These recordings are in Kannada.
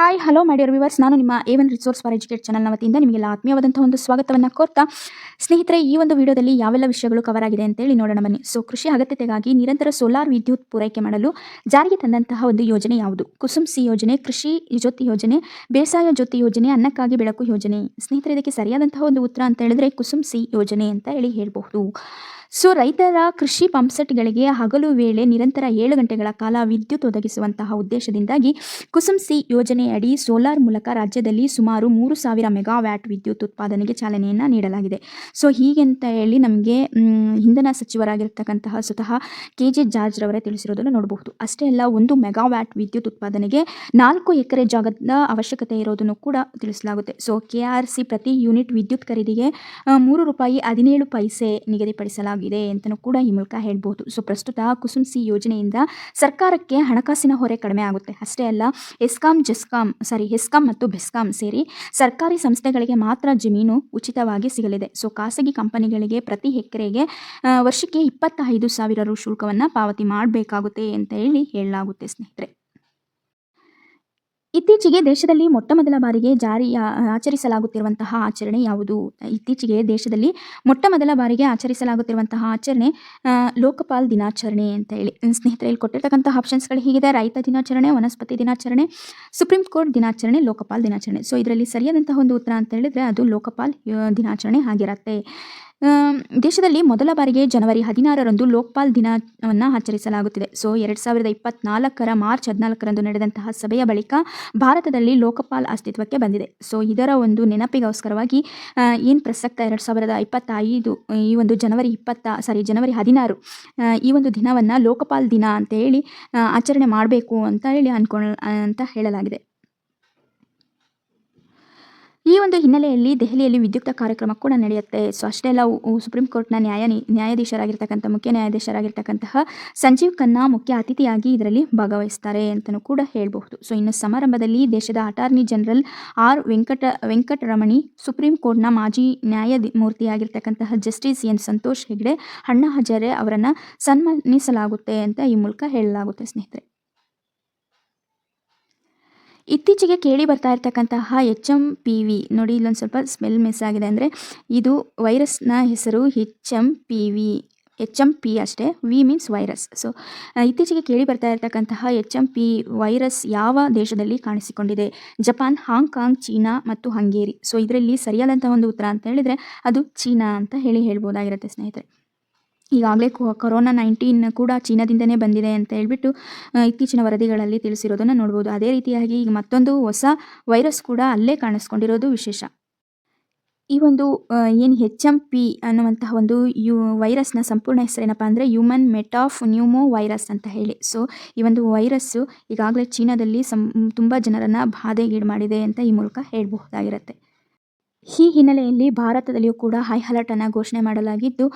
Hi hello my dear viewers ನಾನು ನಿಮ್ಮ A one resource for educate ಚಾನಲ್ನ ವತಿಯಿಂದ ನಿಮಗೆಲ್ಲ ಆತ್ಮೀಯವಾದಂತಹ ಒಂದು ಸ್ವಾಗತವನ್ನು ಕೋರ್ತಾ ಸ್ನೇಹಿತರೆ, ಈ ಒಂದು ವಿಡಿಯೋದಲ್ಲಿ ಯಾವೆಲ್ಲ ವಿಷಯಗಳು ಕವರ್ ಆಗಿದೆ ಅಂತೇಳಿ ನೋಡೋಣ ಬನ್ನಿ. ಸೊ ಕೃಷಿ ಅಗತ್ಯತೆಗಾಗಿ ನಿರಂತರ ಸೋಲಾರ್ ವಿದ್ಯುತ್ ಪೂರೈಕೆ ಮಾಡಲು ಜಾರಿಗೆ ತಂದಂತಹ ಒಂದು ಯೋಜನೆ ಯಾವುದು? ಕುಸುಮ್ ಸಿ ಯೋಜನೆ, ಕೃಷಿ ಜ್ಯೋತಿ ಯೋಜನೆ, ಬೇಸಾಯ ಜ್ಯೋತಿ ಯೋಜನೆ, ಅನ್ನಕ್ಕಾಗಿ ಬೆಳಕು ಯೋಜನೆ. ಸ್ನೇಹಿತರೆ, ಇದಕ್ಕೆ ಸರಿಯಾದಂತಹ ಒಂದು ಉತ್ತರ ಅಂತ ಹೇಳಿದ್ರೆ ಕುಸುಮ್ ಸಿ ಯೋಜನೆ ಅಂತ ಹೇಳಿ ಹೇಳಬಹುದು. ಸೊ ರೈತರ ಕೃಷಿ ಪಂಪ್ಸೆಟ್ಗಳಿಗೆ ಹಗಲು ವೇಳೆ ನಿರಂತರ ಏಳು ಗಂಟೆಗಳ ಕಾಲ ವಿದ್ಯುತ್ ಒದಗಿಸುವಂತಹ ಉದ್ದೇಶದಿಂದಾಗಿ ಕುಸುಮ್ ಸಿ ಯೋಜನೆಯಡಿ ಸೋಲಾರ್ ಮೂಲಕ ರಾಜ್ಯದಲ್ಲಿ ಸುಮಾರು ಮೂರು ಸಾವಿರ ಮೆಗಾವ್ಯಾಟ್ ವಿದ್ಯುತ್ ಉತ್ಪಾದನೆಗೆ ಚಾಲನೆಯನ್ನು ನೀಡಲಾಗಿದೆ. ಸೊ ಹೀಗೆ ಅಂತ ಹೇಳಿ ನಮಗೆ ಇಂಧನ ಸಚಿವರಾಗಿರ್ತಕ್ಕಂತಹ ಸ್ವತಃ ಕೆ ಜೆ ಜಾರ್ಜ್ ರವರೇ ತಿಳಿಸಿರೋದನ್ನು ನೋಡಬಹುದು. ಅಷ್ಟೇ ಅಲ್ಲ, ಒಂದು ಮೆಗಾವ್ಯಾಟ್ ವಿದ್ಯುತ್ ಉತ್ಪಾದನೆಗೆ ನಾಲ್ಕು ಎಕರೆ ಜಾಗದ ಅವಶ್ಯಕತೆ ಇರೋದನ್ನು ಕೂಡ ತಿಳಿಸಲಾಗುತ್ತೆ. ಸೊ ಕೆ ಆರ್ ಸಿ ಪ್ರತಿ ಯೂನಿಟ್ ವಿದ್ಯುತ್ ಖರೀದಿಗೆ ಮೂರು ರೂಪಾಯಿ ಹದಿನೇಳು ಪೈಸೆ ನಿಗದಿಪಡಿಸಲಾಗಿದೆ ಅಂತಲೂ ಕೂಡ ಈ ಮೂಲಕ ಹೇಳ್ಬೋದು. ಸೊ ಪ್ರಸ್ತುತ ಕುಸುಮ್ ಸಿ ಯೋಜನೆಯಿಂದ ಸರ್ಕಾರಕ್ಕೆ ಹಣಕಾಸಿನ ಹೊರೆ ಕಡಿಮೆ ಆಗುತ್ತೆ. ಅಷ್ಟೇ ಅಲ್ಲ, ಎಸ್ಕಾಂ, ಜೆಸ್ಕಾಂ ಸಾರಿ ಹೆಸ್ಕಾಂ ಮತ್ತು ಬೆಸ್ಕಾಂ ಸೇರಿ ಸರ್ಕಾರಿ ಸಂಸ್ಥೆಗಳಿಗೆ ಮಾತ್ರ ಜಮೀನು ಉಚಿತವಾಗಿ ಸಿಗಲಿದೆ. ಸೊ ಖಾಸಗಿ ಕಂಪನಿಗಳಿಗೆ ಪ್ರತಿ ಎಕರೆಗೆ ವರ್ಷಕ್ಕೆ ಇಪ್ಪತ್ತೈದು ಸಾವಿರ ರು ಶುಲ್ಕವನ್ನು ಪಾವತಿ ಮಾಡಬೇಕಾಗುತ್ತೆ ಅಂತ ಹೇಳಿ ಹೇಳಲಾಗುತ್ತೆ ಸ್ನೇಹಿತರೆ. ಇತ್ತೀಚೆಗೆ ದೇಶದಲ್ಲಿ ಮೊಟ್ಟ ಮೊದಲ ಬಾರಿಗೆ ಜಾರಿ ಆಚರಿಸಲಾಗುತ್ತಿರುವಂತಹ ಆಚರಣೆ ಯಾವುದು? ಇತ್ತೀಚೆಗೆ ದೇಶದಲ್ಲಿ ಮೊಟ್ಟ ಮೊದಲ ಬಾರಿಗೆ ಆಚರಿಸಲಾಗುತ್ತಿರುವಂತಹ ಆಚರಣೆ ಲೋಕಪಾಲ್ ದಿನಾಚರಣೆ ಅಂತ ಹೇಳಿ. ಸ್ನೇಹಿತರೆ, ಇಲ್ಲಿ ಕೊಟ್ಟಿರ್ತಕ್ಕಂತಹ ಆಪ್ಷನ್ಸ್ಗಳು ಹೀಗಿದೆ. ರೈತ ದಿನಾಚರಣೆ, ವನಸ್ಪತಿ ದಿನಾಚರಣೆ ಸುಪ್ರೀಂ ಕೋರ್ಟ್ ದಿನಾಚರಣೆ, ಲೋಕಪಾಲ್ ದಿನಾಚರಣೆ. ಸೊ ಇದರಲ್ಲಿ ಸರಿಯಾದಂತಹ ಒಂದು ಉತ್ತರ ಅಂತ ಹೇಳಿದ್ರೆ ಅದು ಲೋಕಪಾಲ್ ದಿನಾಚರಣೆ ಆಗಿರುತ್ತೆ. ದೇಶದಲ್ಲಿ ಮೊದಲ ಬಾರಿಗೆ ಜನವರಿ ಹದಿನಾರರಂದು ಲೋಕಪಾಲ್ ದಿನವನ್ನು ಆಚರಿಸಲಾಗುತ್ತಿದೆ. ಸೊ, ಎರಡು ಸಾವಿರದ ಇಪ್ಪತ್ನಾಲ್ಕರ ಮಾರ್ಚ್ ಹದಿನಾಲ್ಕರಂದು ನಡೆದಂತಹ ಸಭೆಯ ಬಳಿಕ ಭಾರತದಲ್ಲಿ ಲೋಕಪಾಲ್ ಅಸ್ತಿತ್ವಕ್ಕೆ ಬಂದಿದೆ. ಸೊ, ಇದರ ಒಂದು ನೆನಪಿಗೋಸ್ಕರವಾಗಿ ಏನು ಪ್ರಸಕ್ತ ಎರಡು ಸಾವಿರದ ಇಪ್ಪತ್ತೈದು, ಈ ಒಂದು ಜನವರಿ ಇಪ್ಪತ್ತ, ಸಾರಿ, ಜನವರಿ ಹದಿನಾರು ಈ ಒಂದು ದಿನವನ್ನು ಲೋಕಪಾಲ್ ದಿನ ಅಂತ ಹೇಳಿ ಆಚರಣೆ ಮಾಡಬೇಕು ಅಂತ ಹೇಳಿ ಅನ್ಕೊಳ್ ಅಂತ ಹೇಳಲಾಗಿದೆ. ಈ ಒಂದು ಹಿನ್ನೆಲೆಯಲ್ಲಿ ದೆಹಲಿಯಲ್ಲಿ ವಿದ್ಯುಕ್ತ ಕಾರ್ಯಕ್ರಮ ಕೂಡ ನಡೆಯುತ್ತೆ. ಸೊ ಅಲ್ಲ ಸುಪ್ರೀಂ ಕೋರ್ಟ್ನ ನ್ಯಾಯ, ನ್ಯಾಯಾಧೀಶರಾಗಿರ್ತಕ್ಕಂಥ, ಮುಖ್ಯ ನ್ಯಾಯಾಧೀಶರಾಗಿರ್ತಕ್ಕಂತಹ ಸಂಜೀವ್ ಖನ್ನಾ ಮುಖ್ಯ ಅತಿಥಿಯಾಗಿ ಇದರಲ್ಲಿ ಭಾಗವಹಿಸ್ತಾರೆ ಅಂತಲೂ ಕೂಡ ಹೇಳಬಹುದು. ಸೊ ಇನ್ನು ಸಮಾರಂಭದಲ್ಲಿ ದೇಶದ attorney general R Venkata, Venkataramani supreme ಕೋರ್ಟ್ನ ಮಾಜಿ ನ್ಯಾಯಮೂರ್ತಿಯಾಗಿರ್ತಕ್ಕಂತಹ ಜಸ್ಟಿಸ್ ಎನ್ ಸಂತೋಷ್ ಹೆಗ್ಡೆ, ಅಣ್ಣಾ ಹಜಾರೆ ಅವರನ್ನು ಸನ್ಮಾನಿಸಲಾಗುತ್ತೆ ಅಂತ ಈ ಮೂಲಕ ಹೇಳಲಾಗುತ್ತೆ ಸ್ನೇಹಿತರೆ. ಇತ್ತೀಚೆಗೆ ಕೇಳಿ ಬರ್ತಾ ಇರ್ತಕ್ಕಂತಹ ಎಚ್ ಎಂ ಪಿ ವಿ ನೋಡಿ, ಇಲ್ಲೊಂದು ಸ್ವಲ್ಪ ಸ್ಮೆಲ್ ಮಿಸ್ ಆಗಿದೆ ಅಂದರೆ ಇದು ವೈರಸ್ನ ಹೆಸರು H M P V H M P ಅಷ್ಟೇ ವಿ ಮೀನ್ಸ್ ವೈರಸ್ ಸೊ ಇತ್ತೀಚೆಗೆ ಕೇಳಿ ಬರ್ತಾ ಇರತಕ್ಕಂತಹ ಎಚ್ ಎಂ ಪಿ ವೈರಸ್ ಯಾವ ದೇಶದಲ್ಲಿ ಕಾಣಿಸಿಕೊಂಡಿದೆ? ಜಪಾನ್ ಹಾಂಗ್ಕಾಂಗ್ ಚೀನಾ ಮತ್ತು ಹಂಗೇರಿ. ಸೊ ಇದರಲ್ಲಿ ಸರಿಯಾದಂತಹ ಒಂದು ಉತ್ತರ ಅಂತ ಹೇಳಿದರೆ ಅದು ಚೀನಾ ಅಂತ ಹೇಳಿ ಹೇಳ್ಬೋದಾಗಿರುತ್ತೆ ಸ್ನೇಹಿತರೆ. ಈಗಾಗಲೇ ಕೊರೋನಾ ನೈನ್ಟೀನ್ ಕೂಡ ಚೀನಾದಿಂದನೇ ಬಂದಿದೆ ಅಂತ ಹೇಳ್ಬಿಟ್ಟು ಇತ್ತೀಚಿನ ವರದಿಗಳಲ್ಲಿ ತಿಳಿಸಿರೋದನ್ನು ನೋಡ್ಬೋದು. ಅದೇ ರೀತಿಯಾಗಿ ಈಗ ಮತ್ತೊಂದು ಹೊಸ ವೈರಸ್ ಕೂಡ ಅಲ್ಲೇ ಕಾಣಿಸ್ಕೊಂಡಿರೋದು ವಿಶೇಷ. ಈ ಒಂದು ಏನು ಹೆಚ್ ಎಂ ಪಿ ಅನ್ನುವಂತಹ ಒಂದು ಯು, ವೈರಸ್ನ ಸಂಪೂರ್ಣ ಹೆಸರೇನಪ್ಪ ಅಂದರೆ ಹ್ಯೂಮನ್ ಮೆಟಾಫ್ ನ್ಯೂಮೋ ವೈರಸ್ ಅಂತ ಹೇಳಿ. ಸೊ ಈ ಒಂದು ವೈರಸ್ಸು ಈಗಾಗಲೇ ಚೀನಾದಲ್ಲಿ ಸಂ, ತುಂಬ ಜನರನ್ನು ಬಾಧೆಗೀಡು ಮಾಡಿದೆ ಅಂತ ಈ ಮೂಲಕ ಹೇಳಬಹುದಾಗಿರುತ್ತೆ. ಈ ಹಿನ್ನೆಲೆಯಲ್ಲಿ ಭಾರತದಲ್ಲಿಯೂ ಕೂಡ ಹೈ ಅಲರ್ಟನ್ನು ಘೋಷಣೆ ಮಾಡಲಾಗಿದ್ದು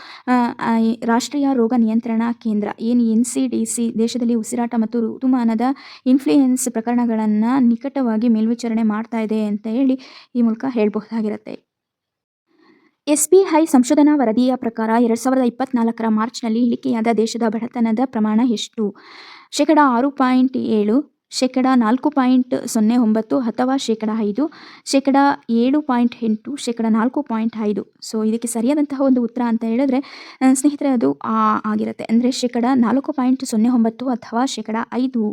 ರಾಷ್ಟ್ರೀಯ ರೋಗ ನಿಯಂತ್ರಣ ಕೇಂದ್ರ, ಏನು ಎನ್ ಸಿ ಡಿ ಸಿ, ದೇಶದಲ್ಲಿ ಉಸಿರಾಟ ಮತ್ತು ಋತುಮಾನದ ಇನ್ಫ್ಲೂಯೆನ್ಸ್ ಪ್ರಕರಣಗಳನ್ನು ನಿಕಟವಾಗಿ ಮೇಲ್ವಿಚಾರಣೆ ಮಾಡ್ತಾ ಇದೆ ಅಂತ ಹೇಳಿ ಈ ಮೂಲಕ ಹೇಳಬಹುದಾಗಿರುತ್ತೆ ಎಸ್ ಬಿ ಐ ಸಂಶೋಧನಾ ವರದಿಯ ಪ್ರಕಾರ ಎರಡು ಸಾವಿರದ ಇಪ್ಪತ್ನಾಲ್ಕರ ಮಾರ್ಚ್ನಲ್ಲಿ ಇಳಿಕೆಯಾದ ದೇಶದ ಬಡತನದ ಪ್ರಮಾಣ ಎಷ್ಟು? ಶೇಕಡ ಆರು ಪಾಯಿಂಟ್ ಏಳು ಶೇಕಡ ನಾಲ್ಕು ಪಾಯಿಂಟ್ ಸೊನ್ನೆ ಒಂಬತ್ತು ಅಥವಾ ಶೇಕಡ ಐದು, ಶೇಕಡ ಏಳು ಪಾಯಿಂಟ್ ಎಂಟು, ಶೇಕಡ ನಾಲ್ಕು ಪಾಯಿಂಟ್ ಐದು. ಸೊ ಇದಕ್ಕೆ ಸರಿಯಾದಂತಹ ಒಂದು ಉತ್ತರ ಅಂತ ಹೇಳಿದ್ರೆ ಸ್ನೇಹಿತರೆ, ಅದು ಆಗಿರುತ್ತೆ. ಅಂದರೆ ಶೇಕಡ ನಾಲ್ಕು ಪಾಯಿಂಟ್ ಸೊನ್ನೆ ಒಂಬತ್ತು ಅಥವಾ ಶೇಕಡ ಐದು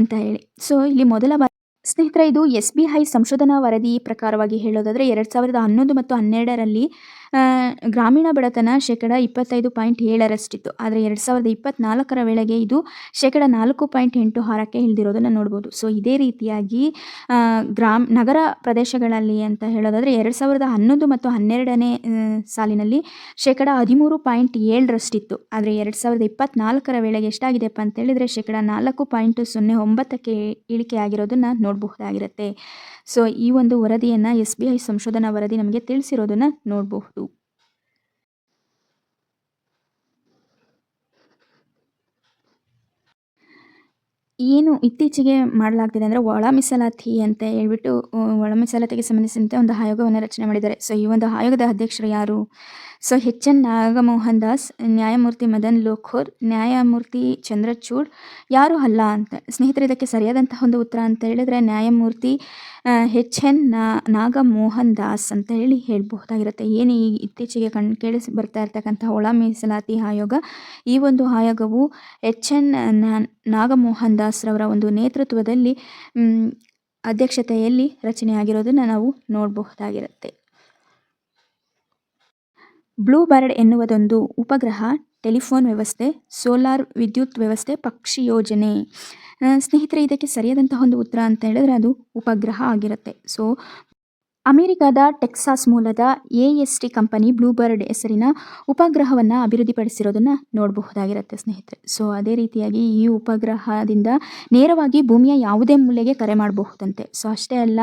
ಅಂತ ಹೇಳಿ. ಸೊ ಇಲ್ಲಿ ಮೊದಲ ಬಾರಿ ಸ್ನೇಹಿತರೆ, ಇದು ಎಸ್ ಬಿ ಐ ಸಂಶೋಧನಾ ವರದಿ ಪ್ರಕಾರವಾಗಿ ಹೇಳೋದಾದರೆ, ಎರಡು ಸಾವಿರದ ಹನ್ನೊಂದು ಮತ್ತು ಹನ್ನೆರಡರಲ್ಲಿ ಗ್ರಾಮೀಣ ಬಡತನ ಶೇಕಡ ಇಪ್ಪತ್ತೈದು ಪಾಯಿಂಟ್ ಏಳರಷ್ಟಿತ್ತು. ಆದರೆ ಎರಡು ಸಾವಿರದ ಇಪ್ಪತ್ನಾಲ್ಕರ ವೇಳೆಗೆ ಇದು ಶೇಕಡ ನಾಲ್ಕು ಪಾಯಿಂಟ್ ಎಂಟು ಹಾರಕ್ಕೆ ಇಳಿದಿರೋದನ್ನು ನೋಡ್ಬೋದು. ಸೊ ಇದೇ ರೀತಿಯಾಗಿ ಗ್ರಾಮ, ನಗರ ಪ್ರದೇಶಗಳಲ್ಲಿ ಅಂತ ಹೇಳೋದಾದರೆ ಎರಡು ಸಾವಿರದ ಹನ್ನೊಂದು ಮತ್ತು ಹನ್ನೆರಡನೇ ಸಾಲಿನಲ್ಲಿ ಶೇಕಡ ಹದಿಮೂರು ಪಾಯಿಂಟ್ ಏಳರಷ್ಟಿತ್ತು. ಆದರೆ ಎರಡು ಸಾವಿರದ ಇಪ್ಪತ್ನಾಲ್ಕರ ವೇಳೆಗೆ ಎಷ್ಟಾಗಿದೆಪ್ಪ ಅಂತ ಹೇಳಿದರೆ ಶೇಕಡ ನಾಲ್ಕು ಪಾಯಿಂಟ್ ಸೊನ್ನೆ ಒಂಬತ್ತಕ್ಕೆ ಇಳಿಕೆ ಆಗಿರೋದನ್ನು ನೋಡಬಹುದಾಗಿರುತ್ತೆ. ಸೊ ಈ ಒಂದು ವರದಿಯನ್ನು ಎಸ್ ಬಿ ಐ ಸಂಶೋಧನಾ ವರದಿ ನಮಗೆ ತಿಳಿಸಿರೋದನ್ನು ನೋಡಬಹುದು. ಏನು ಇತ್ತೀಚೆಗೆ ಮಾಡಲಾಗ್ತಿದೆ ಅಂದರೆ ಒಳ ಮೀಸಲಾತಿ ಅಂತ ಹೇಳ್ಬಿಟ್ಟು ಒಳ ಮೀಸಲಾತಿಗೆ ಸಂಬಂಧಿಸಿದಂತೆ ಒಂದು ಆಯೋಗವನ್ನು ರಚನೆ ಮಾಡಿದ್ದಾರೆ. ಸೊ ಈ ಒಂದು ಆಯೋಗದ ಅಧ್ಯಕ್ಷರು ಯಾರು? So H N Nagamohan Das, ನ್ಯಾಯಮೂರ್ತಿ ಮದನ್ ಲೋಖೋರ್, ನ್ಯಾಯಮೂರ್ತಿ ಚಂದ್ರಚೂಡ್, ಯಾರು ಅಲ್ಲ ಅಂತ. ಸ್ನೇಹಿತರೆ, ಇದಕ್ಕೆ ಸರಿಯಾದಂತಹ ಒಂದು ಉತ್ತರ ಅಂತ ಹೇಳಿದ್ರೆ ನ್ಯಾಯಮೂರ್ತಿ ಎಚ್ ಎನ್ ನಾಗಮೋಹನ್ ದಾಸ್ ಅಂತ ಹೇಳಿ ಹೇಳಬಹುದಾಗಿರುತ್ತೆ. ಏನು ಈ ಇತ್ತೀಚೆಗೆ ಕಣ್ ಕೇಳಿಸಿ ಬರ್ತಾ ಇರ್ತಕ್ಕಂಥ ಒಳ ಮೀಸಲಾತಿ ಆಯೋಗ, ಈ ಒಂದು ಆಯೋಗವು ಎಚ್ ಎನ್ ನಾಗಮೋಹನ್ ದಾಸ್ ರವರ ಒಂದು ನೇತೃತ್ವದಲ್ಲಿ ಅಧ್ಯಕ್ಷತೆಯಲ್ಲಿ ರಚನೆಯಾಗಿರೋದನ್ನು ನಾವು ನೋಡಬಹುದಾಗಿರುತ್ತೆ. ಬ್ಲೂ ಬರ್ಡ್ ಎನ್ನುವುದೊಂದು ಉಪಗ್ರಹ, ಟೆಲಿಫೋನ್ ವ್ಯವಸ್ಥೆ, ಸೋಲಾರ್ ವಿದ್ಯುತ್ ವ್ಯವಸ್ಥೆ, ಪಕ್ಷಿ ಯೋಜನೆ. ಸ್ನೇಹಿತರೆ, ಇದಕ್ಕೆ ಸರಿಯಾದಂತಹ ಒಂದು ಉತ್ತರ ಅಂತ ಹೇಳಿದ್ರೆ ಅದು ಉಪಗ್ರಹ ಆಗಿರುತ್ತೆ. ಸೊ ಅಮೆರಿಕದ ಟೆಕ್ಸಾಸ್ ಮೂಲದ A S T company Bluebird ಹೆಸರಿನ ಉಪಗ್ರಹವನ್ನು ಅಭಿವೃದ್ಧಿಪಡಿಸಿರೋದನ್ನು ನೋಡಬಹುದಾಗಿರುತ್ತೆ ಸ್ನೇಹಿತರೆ. ಸೊ ಅದೇ ರೀತಿಯಾಗಿ ಈ ಉಪಗ್ರಹದಿಂದ ನೇರವಾಗಿ ಭೂಮಿಯ ಯಾವುದೇ ಮೂಲೆಗೆ ಕರೆ ಮಾಡಬಹುದಂತೆ. ಸೊ ಅಷ್ಟೇ ಅಲ್ಲ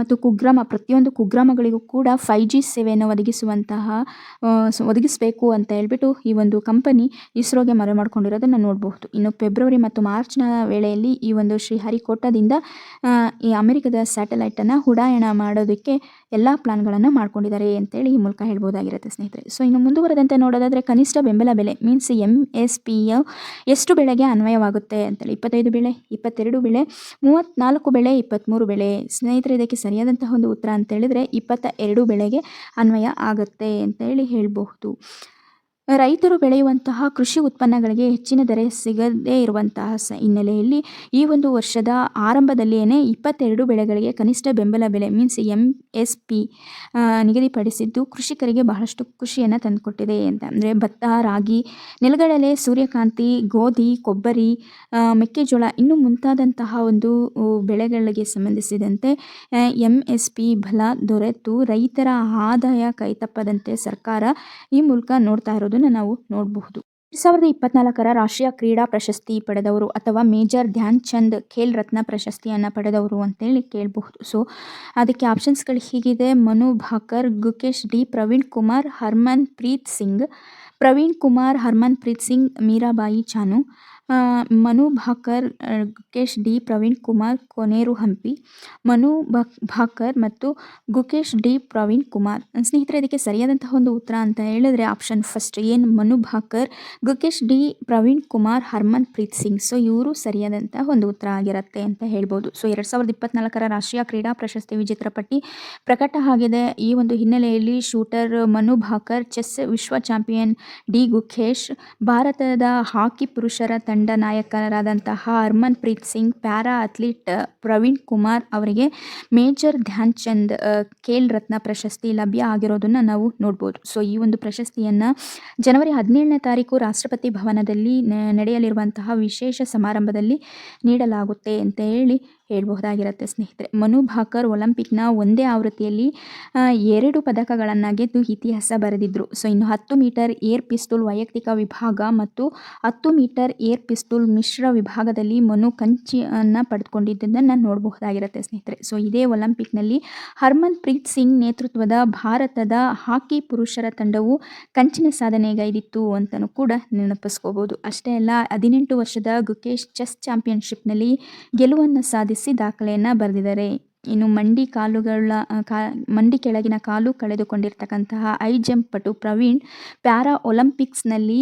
ಮತ್ತು ಕುಗ್ರಾಮ, ಪ್ರತಿಯೊಂದು ಕುಗ್ರಾಮಗಳಿಗೂ ಕೂಡ ಫೈ ಜಿ ಸೇವೆಯನ್ನು ಒದಗಿಸುವಂತಹ ಒದಗಿಸಬೇಕು ಅಂತ ಹೇಳ್ಬಿಟ್ಟು ಈ ಒಂದು ಕಂಪನಿ ಇಸ್ರೋಗೆ ಮರೆ ಮಾಡಿಕೊಂಡಿರೋದನ್ನು ನೋಡಬಹುದು. ಇನ್ನು ಫೆಬ್ರವರಿ ಮತ್ತು ಮಾರ್ಚ್ನ ವೇಳೆಯಲ್ಲಿ ಈ ಒಂದು ಶ್ರೀಹರಿಕೋಟದಿಂದ ಈ ಅಮೆರಿಕದ ಸ್ಯಾಟಲೈಟನ್ನು ಉಡಾಯಣ ಮಾಡೋದಕ್ಕೆ ಎಲ್ಲ ಪ್ಲಾನ್ಗಳನ್ನು ಮಾಡ್ಕೊಂಡಿದ್ದಾರೆ ಅಂತೇಳಿ ಈ ಮೂಲಕ ಹೇಳ್ಬೋದಾಗಿರುತ್ತೆ ಸ್ನೇಹಿತರೆ. ಸೊ, ಇನ್ನು ಮುಂದುವರೆದಂತೆ ನೋಡೋದಾದರೆ ಕನಿಷ್ಠ ಬೆಂಬಲ ಬೆಲೆ ಮೀನ್ಸ್ ಎಂ ಎಸ್ ಪಿ ಎಷ್ಟು ಬೆಳೆಗೆ ಅನ್ವಯವಾಗುತ್ತೆ ಅಂತೇಳಿ. ಇಪ್ಪತ್ತೈದು ಬೆಳೆ, ಇಪ್ಪತ್ತೆರಡು ಬೆಳೆ ಮೂವತ್ತ್ನಾಲ್ಕು ಬೆಳೆ ಇಪ್ಪತ್ತ್ಮೂರು ಬೆಳೆ. ಸ್ನೇಹಿತರೆ, ಇದಕ್ಕೆ ಸರಿಯಾದಂತಹ ಒಂದು ಉತ್ತರ ಅಂತ ಹೇಳಿದ್ರೆ ಇಪ್ಪತ್ತ ಎರಡು ಬೆಳೆಗೆ ಅನ್ವಯ ಆಗುತ್ತೆ ಅಂತ ಹೇಳಿ ಹೇಳಬಹುದು. ರೈತರು ಬೆಳೆಯುವಂತಹ ಕೃಷಿ ಉತ್ಪನ್ನಗಳಿಗೆ ಹೆಚ್ಚಿನ ದರ ಸಿಗದೇ ಇರುವಂತಹ ಹಿನ್ನೆಲೆಯಲ್ಲಿ ಈ ಒಂದು ವರ್ಷದ ಆರಂಭದಲ್ಲಿಯೇ ಇಪ್ಪತ್ತೆರಡು ಬೆಳೆಗಳಿಗೆ ಕನಿಷ್ಠ ಬೆಂಬಲ ಬೆಲೆ ಮೀನ್ಸ್ ಎಂ ಎಸ್ ಪಿ ನಿಗದಿಪಡಿಸಿದ್ದು ಕೃಷಿಕರಿಗೆ ಬಹಳಷ್ಟು ಖುಷಿಯನ್ನು ತಂದುಕೊಟ್ಟಿದೆ ಅಂತ. ಅಂದರೆ ಭತ್ತ, ರಾಗಿ, ನೆಲಗಡಲೆ, ಸೂರ್ಯಕಾಂತಿ, ಗೋಧಿ, ಕೊಬ್ಬರಿ ಮೆಕ್ಕೆಜೋಳ ಇನ್ನು ಮುಂತಾದಂತಹ ಒಂದು ಬೆಳೆಗಳಿಗೆ ಸಂಬಂಧಿಸಿದಂತೆ ಎಂ ಎಸ್ ಪಿ ಬಲ ದೊರೆತು ರೈತರ ಆದಾಯ ಕೈತಪ್ಪದಂತೆ ಸರ್ಕಾರ ಈ ಮೂಲಕ ನೋಡ್ತಾ ಇರೋದು. ನಾವು ನೋಡಬಹುದು. ಎರಡು ಸಾವಿರದ ಇಪ್ಪತ್ನಾಲ್ಕರ ರಾಷ್ಟ್ರೀಯ ಕ್ರೀಡಾ ಪ್ರಶಸ್ತಿ ಪಡೆದವರು ಅಥವಾ ಮೇಜರ್ ಧ್ಯಾನ್ ಚಂದ್ ಖೇಲ್ ರತ್ನ ಪ್ರಶಸ್ತಿಯನ್ನು ಪಡೆದವರು ಅಂತೇಳಿ ಕೇಳಬಹುದು. ಸೊ ಅದಕ್ಕೆ ಆಪ್ಷನ್ಸ್ಗಳು ಹೀಗಿದೆ. Manu Bhaker, Gukesh D, Praveen Kumar Harmanpreet Singh, Praveen Kumar Harmanpreet Singh, Mirabai Chanu Manu Bhaker Gukesh D, Praveen Kumar, Koneru Humpy. Manu Bhaker ಮತ್ತು ಗುಕೇಶ್ ಡಿ, ಪ್ರವೀಣ್ ಕುಮಾರ್. ಸ್ನೇಹಿತರೆ, ಇದಕ್ಕೆ ಸರಿಯಾದಂತಹ ಒಂದು ಉತ್ತರ ಅಂತ ಹೇಳಿದ್ರೆ ಆಪ್ಷನ್ ಫಸ್ಟ್ ಏನು? Manu Bhaker, Gukesh D, Praveen Kumar Harmanpreet Singh. So, ಇವರು ಸರಿಯಾದಂತಹ ಒಂದು ಉತ್ತರ ಆಗಿರುತ್ತೆ ಅಂತ ಹೇಳ್ಬೋದು. ಸೊ, ಎರಡು ಸಾವಿರದ ಇಪ್ಪತ್ನಾಲ್ಕರ ರಾಷ್ಟ್ರೀಯ ಕ್ರೀಡಾ ಪ್ರಶಸ್ತಿ ವಿಜೇತರ ಪಟ್ಟಿ ಪ್ರಕಟ ಆಗಿದೆ. ಈ ಒಂದು ಹಿನ್ನೆಲೆಯಲ್ಲಿ ಶೂಟರ್ ಮನು ಭಾಕರ್, ಚೆಸ್ ವಿಶ್ವ ಚಾಂಪಿಯನ್ ಡಿ ಗುಖೇಶ್ ಭಾರತದ ಹಾಕಿ ಪುರುಷರ ತಂಡ ನಾಯಕರಾದಂತಹ Harmanpreet Singh, para athlete Praveen Kumar ಅವರಿಗೆ ಮೇಜರ್ ಧ್ಯಾನ್ ಚಂದ್ ಖೇಲ್ ರತ್ನ ಪ್ರಶಸ್ತಿ ಲಭ್ಯ ಆಗಿರೋದನ್ನು ನಾವು ನೋಡ್ಬೋದು. ಸೊ, ಈ ಒಂದು ಪ್ರಶಸ್ತಿಯನ್ನು ಜನವರಿ ಹದಿನೇಳನೇ ತಾರೀಕು ರಾಷ್ಟ್ರಪತಿ ಭವನದಲ್ಲಿ ನಡೆಯಲಿರುವಂತಹ ವಿಶೇಷ ಸಮಾರಂಭದಲ್ಲಿ ನೀಡಲಾಗುತ್ತೆ ಅಂತ ಹೇಳಿ ಹೇಳ್ಬಹುದಾಗಿರುತ್ತೆ ಸ್ನೇಹಿತರೆ. ಮನು ಭಾಕರ್ ಒಲಿಂಪಿಕ್ನ ಒಂದೇ ಆವೃತ್ತಿಯಲ್ಲಿ ಎರಡು ಪದಕಗಳನ್ನು ಗೆದ್ದು ಇತಿಹಾಸ ಬರೆದಿದ್ದರು ಸೊ, ಇನ್ನು ಹತ್ತು ಮೀಟರ್ ಏರ್ ಪಿಸ್ತೂಲ್ ವೈಯಕ್ತಿಕ ವಿಭಾಗ ಮತ್ತು ಹತ್ತು ಮೀಟರ್ ಏರ್ ಪಿಸ್ತೂಲ್ ಮಿಶ್ರ ವಿಭಾಗದಲ್ಲಿ ಮನು ಕಂಚಿಯನ್ನು ಪಡೆದುಕೊಂಡಿದ್ದನ್ನು ನೋಡಬಹುದಾಗಿರುತ್ತೆ ಸ್ನೇಹಿತರೆ. ಸೊ, ಇದೇ ಒಲಿಂಪಿಕ್ನಲ್ಲಿ ಹರ್ಮನ್ ಪ್ರೀತ್ ಸಿಂಗ್ ನೇತೃತ್ವದ ಭಾರತದ ಹಾಕಿ ಪುರುಷರ ತಂಡವು ಕಂಚಿನ ಸಾಧನೆಗೈದಿತ್ತು ಅಂತಲೂ ಕೂಡ ನೆನಪಿಸ್ಕೋಬಹುದು ಅಷ್ಟೇ ಅಲ್ಲ, ಹದಿನೆಂಟು ವರ್ಷದ ಗುಕೇಶ್ ಚೆಸ್ ಚಾಂಪಿಯನ್ಶಿಪ್ನಲ್ಲಿ ಗೆಲುವನ್ನು ಸಾಧಿಸಿ ದಾಖಲೆಯನ್ನು ಬರೆದಿದ್ದಾರೆ. ಇನ್ನು ಮಂಡಿ ಕಾಲುಗಳ ಕಾ, ಮಂಡಿ ಕೆಳಗಿನ ಕಾಲು ಕಳೆದುಕೊಂಡಿರ್ತಕ್ಕಂತಹ ಐ ಜಂಪ್ ಪಟು ಪ್ರವೀಣ್ ಪ್ಯಾರಾ ಒಲಿಂಪಿಕ್ಸ್ನಲ್ಲಿ